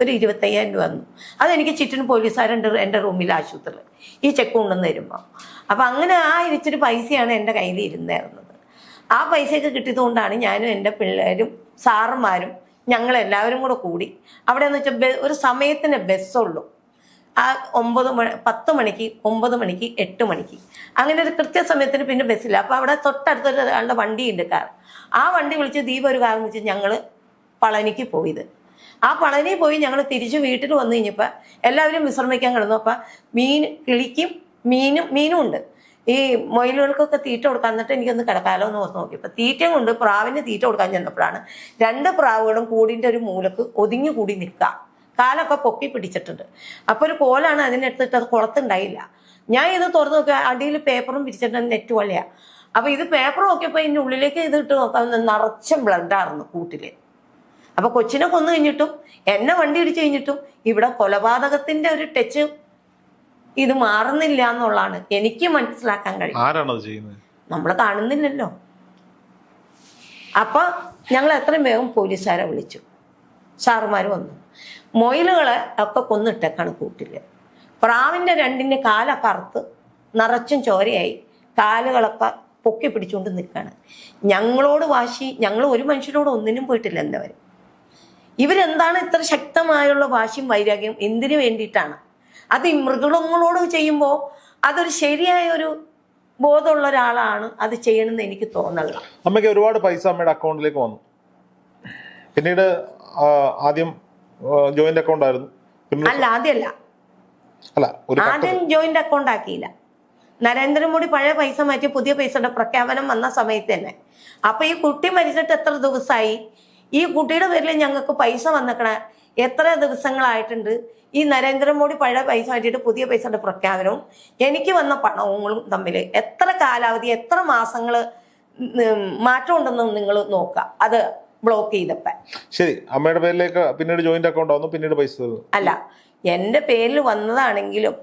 ഒരു ഇരുപത്തയ്യായിരം രൂപ വന്നു. അതെനിക്ക് ചുറ്റിന് പോലീസുകാരുണ്ട് എന്റെ റൂമിൽ ആശുപത്രിയിൽ ഈ ചെക്ക് കൊണ്ടുവന്ന് തരുമ്പോൾ അപ്പം അങ്ങനെ ആ ഇച്ചിരി പൈസയാണ് എന്റെ കയ്യിൽ ഇരുന്നായിരുന്നത് ആ പൈസയൊക്കെ കിട്ടിയത് കൊണ്ടാണ് ഞാനും എന്റെ പിള്ളേരും സാറന്മാരും ഞങ്ങളെല്ലാവരും കൂടെ കൂടി അവിടെ എന്ന് വെച്ചാൽ ഒരു സമയത്തിന് ബസ്സുള്ളൂ. ആ ഒമ്പത് മണി പത്ത് മണിക്ക് ഒമ്പത് മണിക്ക് എട്ട് മണിക്ക്. അങ്ങനെ ഒരു കൃത്യസമയത്തിന് പിന്നെ ബസ്സില്ല. അപ്പോൾ അവിടെ തൊട്ടടുത്തൊരു ആളുടെ വണ്ടിയുണ്ട് കാർ. ആ വണ്ടി വിളിച്ച് ദീപ ഒരു കാർ വിളിച്ച് ഞങ്ങൾ പളനിക്ക് പോയത്. ആ പളനി പോയി ഞങ്ങൾ തിരിച്ച് വീട്ടിൽ വന്നു കഴിഞ്ഞപ്പോൾ എല്ലാവരും വിശ്രമിക്കാൻ കിടന്നു. അപ്പം മീൻ കിളിക്കും മീനും മീനും ഉണ്ട്. ഈ മൊയിലുകൾക്കൊക്കെ തീറ്റ കൊടുക്കാൻ എന്നിട്ട് എനിക്കൊന്ന് കിടക്കാലോ എന്ന് ഓർത്ത് നോക്കി. നോക്കിയപ്പോൾ തീറ്റയും കൊണ്ട് പ്രാവിന് തീറ്റ കൊടുക്കാൻ ചെന്നപ്പോഴാണ് രണ്ട് പ്രാവുകളും കൂടിന്റെ ഒരു മൂലക്ക് ഒതുങ്ങി കൂടി നിൽക്കുക. കാലൊക്കെ പൊക്കി പിടിച്ചിട്ടുണ്ട്. അപ്പോൾ ഒരു കോലാണ് അതിനെടുത്തിട്ട് അത് കുളത്തുണ്ടായില്ല. ഞാൻ ഇത് തുറന്നു നോക്കിയ അടിയിൽ പേപ്പറും പിടിച്ചിട്ടുണ്ട് നെറ്റ് പോലെയാണ് അപ്പോൾ ഇത് പേപ്പർ നോക്കിയപ്പോൾ ഇതിന്റെ ഉള്ളിലേക്ക് ഇത് ഇട്ട് നോക്കാം നിറച്ചും ബ്ലഡായിരുന്നു കൂട്ടിൽ. അപ്പോൾ കൊച്ചിനെ കൊന്നു കഴിഞ്ഞിട്ടും എന്നെ വണ്ടി ഇടിച്ചു കഴിഞ്ഞിട്ടും ഇവിടെ കൊലപാതകത്തിന്റെ ഒരു ടച്ച് ഇത് മാറുന്നില്ല എന്നുള്ളതാണ് എനിക്ക് മനസ്സിലാക്കാൻ കഴിയും നമ്മൾ കാണുന്നില്ലല്ലോ. അപ്പൊ ഞങ്ങൾ എത്രയും വേഗം പോലീസുകാരെ വിളിച്ചു. സാറുമാർ വന്നു. മൊയിലുകളെ ഒക്കെ കൊന്നിട്ടേക്കാണ് കൂട്ടിൽ. പ്രാവിന്റെ രണ്ടിന്റെ കാലൊക്കെ അറുത്ത് നിറച്ചും ചോരയായി കാലുകളൊക്കെ പൊക്കി പിടിച്ചുകൊണ്ട് നിൽക്കുകയാണ് ഞങ്ങളോട് വാശി ഞങ്ങൾ ഒരു മനുഷ്യരോട് ഒന്നിനും പോയിട്ടില്ല എന്തവർ ഇവരെന്താണ് ഇത്ര ശക്തമായുള്ള വാശിയും വൈരാഗ്യം എന്തിനു വേണ്ടിയിട്ടാണ്? അത് ഈ മൃഗങ്ങളോട് ചെയ്യുമ്പോൾ അതൊരു ശരിയായ ഒരു ബോധമുള്ള ഒരാളാണ് അത് ചെയ്യണമെന്ന് എനിക്ക് തോന്നുന്നത് അമ്മയ്ക്ക് ഒരുപാട് പൈസ അമ്മയുടെ അക്കൗണ്ടിലേക്ക് വന്നു. പിന്നീട് ആദ്യം ജോയിന്റ് അക്കൗണ്ട് ആയിരുന്നു. അല്ല ആദ്യമല്ല അല്ല ആദ്യം ജോയിന്റ് അക്കൗണ്ട് ആക്കിയില്ല. നരേന്ദ്രമോദി പഴയ പൈസ മാറ്റി പുതിയ പൈസയുടെ പ്രഖ്യാപനം വന്ന സമയത്ത് തന്നെ. അപ്പൊ ഈ കുട്ടി മരിച്ചിട്ട് എത്ര ദിവസമായി ഈ കുട്ടിയുടെ പേരിൽ ഞങ്ങൾക്ക് പൈസ വന്നിക്കണ. എത്ര ദിവസങ്ങളായിട്ടുണ്ട്? ഈ നരേന്ദ്രമോദി പഴയ പൈസ മാറ്റിയിട്ട് പുതിയ പൈസയുടെ പ്രഖ്യാപനവും എനിക്ക് വന്ന പണവും തമ്മിൽ എത്ര കാലാവധി എത്ര മാസങ്ങൾ മാറ്റമുണ്ടെന്ന് നിങ്ങൾ നോക്കുക. അത് ബ്ലോക്ക് ചെയ്തപ്പോ. ശരി അമ്മയുടെ പേരിലേക്ക് പിന്നീട് ജോയിന്റ് അക്കൗണ്ട് വന്നു പിന്നീട് പൈസ അല്ല എന്റെ പേരിൽ വന്നതാണെങ്കിലും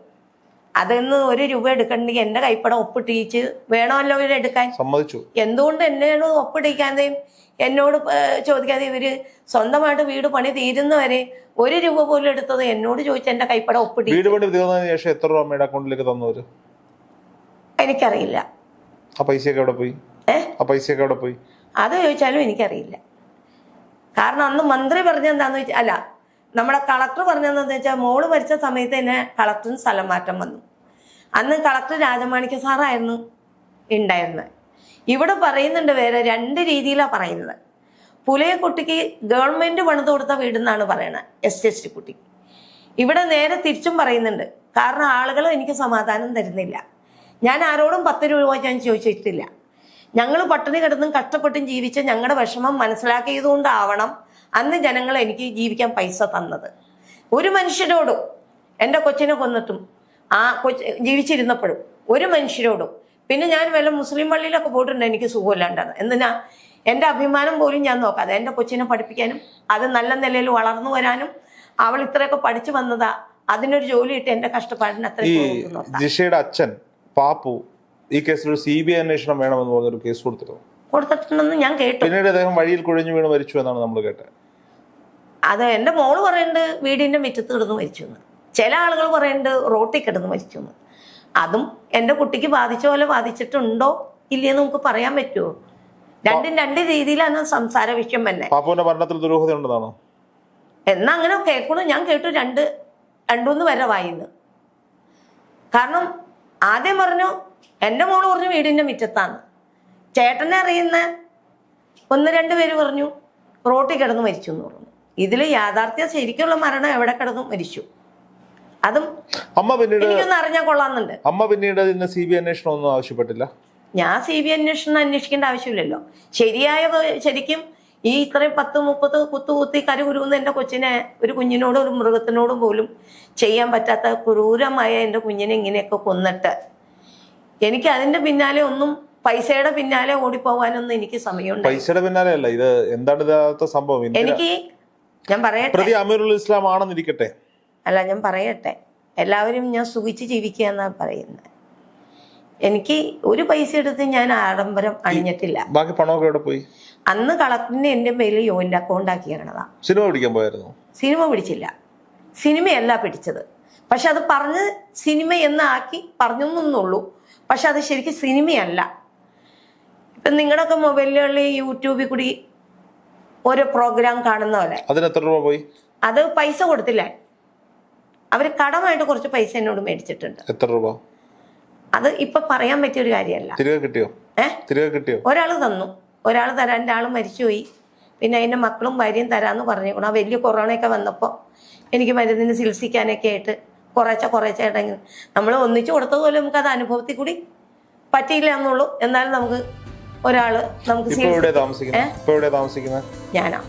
അതെന്ന് ഒരു രൂപ എടുക്കണമെങ്കിൽ എന്റെ കൈപ്പടം ഒപ്പിട്ടിച്ച് വേണമല്ലോ ഇവർ എടുക്കാൻ? സമ്മതിച്ചു. എന്തുകൊണ്ട് എന്നെയാണ് ഒപ്പിടിക്കാതെ എന്നോട് ചോദിക്കാതെ ഇവർ സ്വന്തമായിട്ട് വീട് പണി തീരുന്നവരെ ഒരു രൂപ പോലും എടുത്തത് എന്നോട് ചോദിച്ച എന്റെ കൈപ്പടം ഒപ്പിടി വീട് പണി തീർന്നതിന് ശേഷം എത്ര രൂപ അമ്മയുടെ അക്കൗണ്ടിലേക്ക് തന്നവര്? എനിക്കറിയില്ല. ആ പൈസയൊക്കെ എവിടെ പോയി? ആ പൈസയൊക്കെ എവിടെ പോയി? അത് ചോദിച്ചാലും എനിക്കറിയില്ല. കാരണം അന്ന് മന്ത്രി പറഞ്ഞെന്താന്ന് വെച്ചാൽ അല്ല നമ്മുടെ കളക്ടർ പറഞ്ഞതെന്ന് വെച്ചാൽ മോൾ മരിച്ച സമയത്ത് തന്നെ കളക്ടറിന് സ്ഥലം മാറ്റം വന്നു. അന്ന് കളക്ടർ രാജമാണിക്യ സാറായിരുന്നു ഉണ്ടായിരുന്നത് ഇവിടെ പറയുന്നുണ്ട് വേറെ രണ്ട് രീതിയിലാണ് പറയുന്നത്. പുലയ കുട്ടിക്ക് ഗവൺമെന്റ് പണിത് കൊടുത്ത വീടെന്നാണ് പറയുന്നത് എസ് എസ് ടി കുട്ടിക്ക് ഇവിടെ നേരെ തിരിച്ചും പറയുന്നുണ്ട് കാരണം ആളുകൾ എനിക്ക് സമാധാനം തരുന്നില്ല. ഞാൻ ആരോടും പത്ത് രൂപ ഞാൻ ചോദിച്ചിട്ടില്ല. ഞങ്ങൾ പട്ടിണി കിടന്നും കഷ്ടപ്പെട്ടും ജീവിച്ച ഞങ്ങളുടെ വിഷമം മനസ്സിലാക്കിയതുകൊണ്ടാവണം അന്ന് ജനങ്ങൾ എനിക്ക് ജീവിക്കാൻ പൈസ തന്നത്. ഒരു മനുഷ്യരോടും എന്റെ കൊച്ചിനെ കൊന്നിട്ടും ആ കൊച്ച് ജീവിച്ചിരുന്നപ്പോഴും ഒരു മനുഷ്യരോടും പിന്നെ ഞാൻ വല്ല മുസ്ലിം പള്ളിയിലൊക്കെ പോയിട്ടുണ്ട് എനിക്ക് സുഖമില്ലാണ്ടാണ് എന്തിനാ? എന്റെ അഭിമാനം പോലും ഞാൻ നോക്കാതെ എന്റെ കൊച്ചിനെ പഠിപ്പിക്കാനും അത് നല്ല നിലയിൽ വളർന്നു വരാനും അവൾ ഇത്രയൊക്കെ പഠിച്ചു വന്നതാ അതിനൊരു ജോലി ഇട്ട് എന്റെ കഷ്ടപ്പാടിന് അത്രയും ജിഷയുടെ അച്ഛൻ പാപ്പു ഈ കേസിൽ ഒരു സി ബി ഐ അന്വേഷണം വേണമെന്ന് പറഞ്ഞൊരു കേസ് കൊടുത്തിരുന്നു. കൊടുത്തിട്ടുണ്ടെന്ന് ഞാൻ കേട്ടു. പിന്നീട് അദ്ദേഹം വഴിയിൽ കുഴഞ്ഞു വീണ് മരിച്ചു എന്നാണ് നമ്മൾ കേട്ടത്. അത് എന്റെ മോൾ പറയുന്നുണ്ട് വീടിന്റെ മുറ്റത്ത് കിടന്ന് മരിച്ചു എന്ന്. ചില ആളുകൾ പറയുന്നുണ്ട് റോട്ടിൽ കിടന്ന് മരിച്ചു എന്ന്. അതും എന്റെ കുട്ടിക്ക് ബാധിച്ച പോലെ ബാധിച്ചിട്ടുണ്ടോ ഇല്ലയെന്ന് നമുക്ക് പറയാൻ പറ്റുമോ? രണ്ടും രണ്ട് രീതിയിലാണ് സംസാര വിഷയം തന്നെ. പാപ്പുവിന്റെ മരണത്തിൽ ദുരൂഹത ഉണ്ടെന്നാണോ? എന്നാ അങ്ങനെ കേൾക്കണു. ഞാൻ കേട്ടു രണ്ട് രണ്ടൂന്ന് വരെ വായിന്ന്. കാരണം ആദ്യം പറഞ്ഞു എന്റെ മോൾ പറഞ്ഞു വീടിന്റെ മുറ്റത്താണ്. ചേട്ടനെ അറിയുന്ന ഒന്ന് രണ്ട് പേര് പറഞ്ഞു റോട്ടിൽ കിടന്ന് മരിച്ചു എന്ന് പറഞ്ഞു. ഇതിൽ യാഥാർത്ഥ്യ ശരിക്കുള്ള മരണം എവിടെ കിടന്നു മരിച്ചു. അതും അമ്മ പിന്നീട് എനിക്കൊന്ന് അറിഞ്ഞാൽ കൊള്ളാന്നുണ്ട് അമ്മ പിന്നീട് ഇന്ന് സി ബി അന്വേഷണം ഒന്നും ആവശ്യപ്പെട്ടില്ല? ഞാൻ സി ബി അന്വേഷണം അന്വേഷിക്കേണ്ട ആവശ്യമില്ലല്ലോ. ശരിയായ ശരിക്കും ഈ ഇത്രയും പത്ത് മുപ്പത് കുത്തു കുത്തി കരുകുരുന്ന് എന്റെ കൊച്ചിനെ ഒരു കുഞ്ഞിനോടും ഒരു മൃഗത്തിനോടും പോലും ചെയ്യാൻ പറ്റാത്ത ക്രൂരമായ എന്റെ കുഞ്ഞിനെ ഇങ്ങനെയൊക്കെ കൊന്നിട്ട്. എനിക്ക് അതിന്റെ പിന്നാലെ ഒന്നും പൈസയുടെ പിന്നാലെ ഓടിപ്പോവാനൊന്നും എനിക്ക് സമയമുണ്ട്. പൈസയുടെ പിന്നാലെ അല്ല ഇത് എന്താണ് സംഭവം? എനിക്ക് ഞാൻ പറയട്ടെ. അമീറുൽ ഇസ്ലാം ആണെന്നിരിക്കട്ടെ. അല്ല ഞാൻ പറയട്ടെ. എല്ലാവരും ഞാൻ സുഖിച്ച് ജീവിക്കുക എന്നാണ് പറയുന്നത്. എനിക്ക് ഒരു പൈസ എടുത്ത് ഞാൻ ആഡംബരം അണിഞ്ഞിട്ടില്ല. ബാക്കി പണമൊക്കെ എവിടെ പോയി? അന്ന് കളത്തിന് എന്റെ പേരിൽ യോന്റെ അക്കൗണ്ട് ആക്കിയിരണതാ സിനിമ പിടിക്കാൻ പോയായിരുന്നു? സിനിമ പിടിച്ചില്ല. സിനിമയല്ല പിടിച്ചത്. പക്ഷെ അത് പറഞ്ഞ് സിനിമ എന്ന് ആക്കി പറഞ്ഞു എന്നുള്ളൂ പക്ഷെ അത് ശരിക്കും സിനിമയല്ല. ഇപ്പം നിങ്ങളുടെയൊക്കെ മൊബൈലുകളിൽ യൂട്യൂബിൽ കൂടി ഓരോ പ്രോഗ്രാം കാണുന്ന പോലെ. അതിന് എത്ര രൂപ പോയി? അത് പൈസ കൊടുത്തില്ല. അവർ കടമായിട്ട് കുറച്ച് പൈസ എന്നോട് മേടിച്ചിട്ടുണ്ട്. എത്ര രൂപ? അത് ഇപ്പൊ പറയാൻ പറ്റിയ ഒരു കാര്യമല്ല. തിരികെ കിട്ടിയോ? തിരികെ കിട്ടിയോ? ഒരാൾ തന്നു. ഒരാൾ തരാൻ ആൾ മരിച്ചുപോയി. പിന്നെ അതിന്റെ മക്കളും ഭാര്യയും തരാമെന്ന് പറഞ്ഞേക്കണം. ആ വലിയ കൊറോണയൊക്കെ വന്നപ്പോൾ എനിക്ക് മരുന്നിന് ചികിത്സിക്കാനൊക്കെ ആയിട്ട് കുറേശ്ശെ കുറേശ്ശെ ആയിട്ടെങ്കിൽ നമ്മൾ ഒന്നിച്ചു കൊടുത്തതുപോലെ നമുക്ക് അത് അനുഭവത്തിൽ കൂടി പറ്റിയില്ല എന്നുള്ളൂ. എന്നാലും നമുക്ക് ഒരാൾ നമുക്ക് ഞാനാ.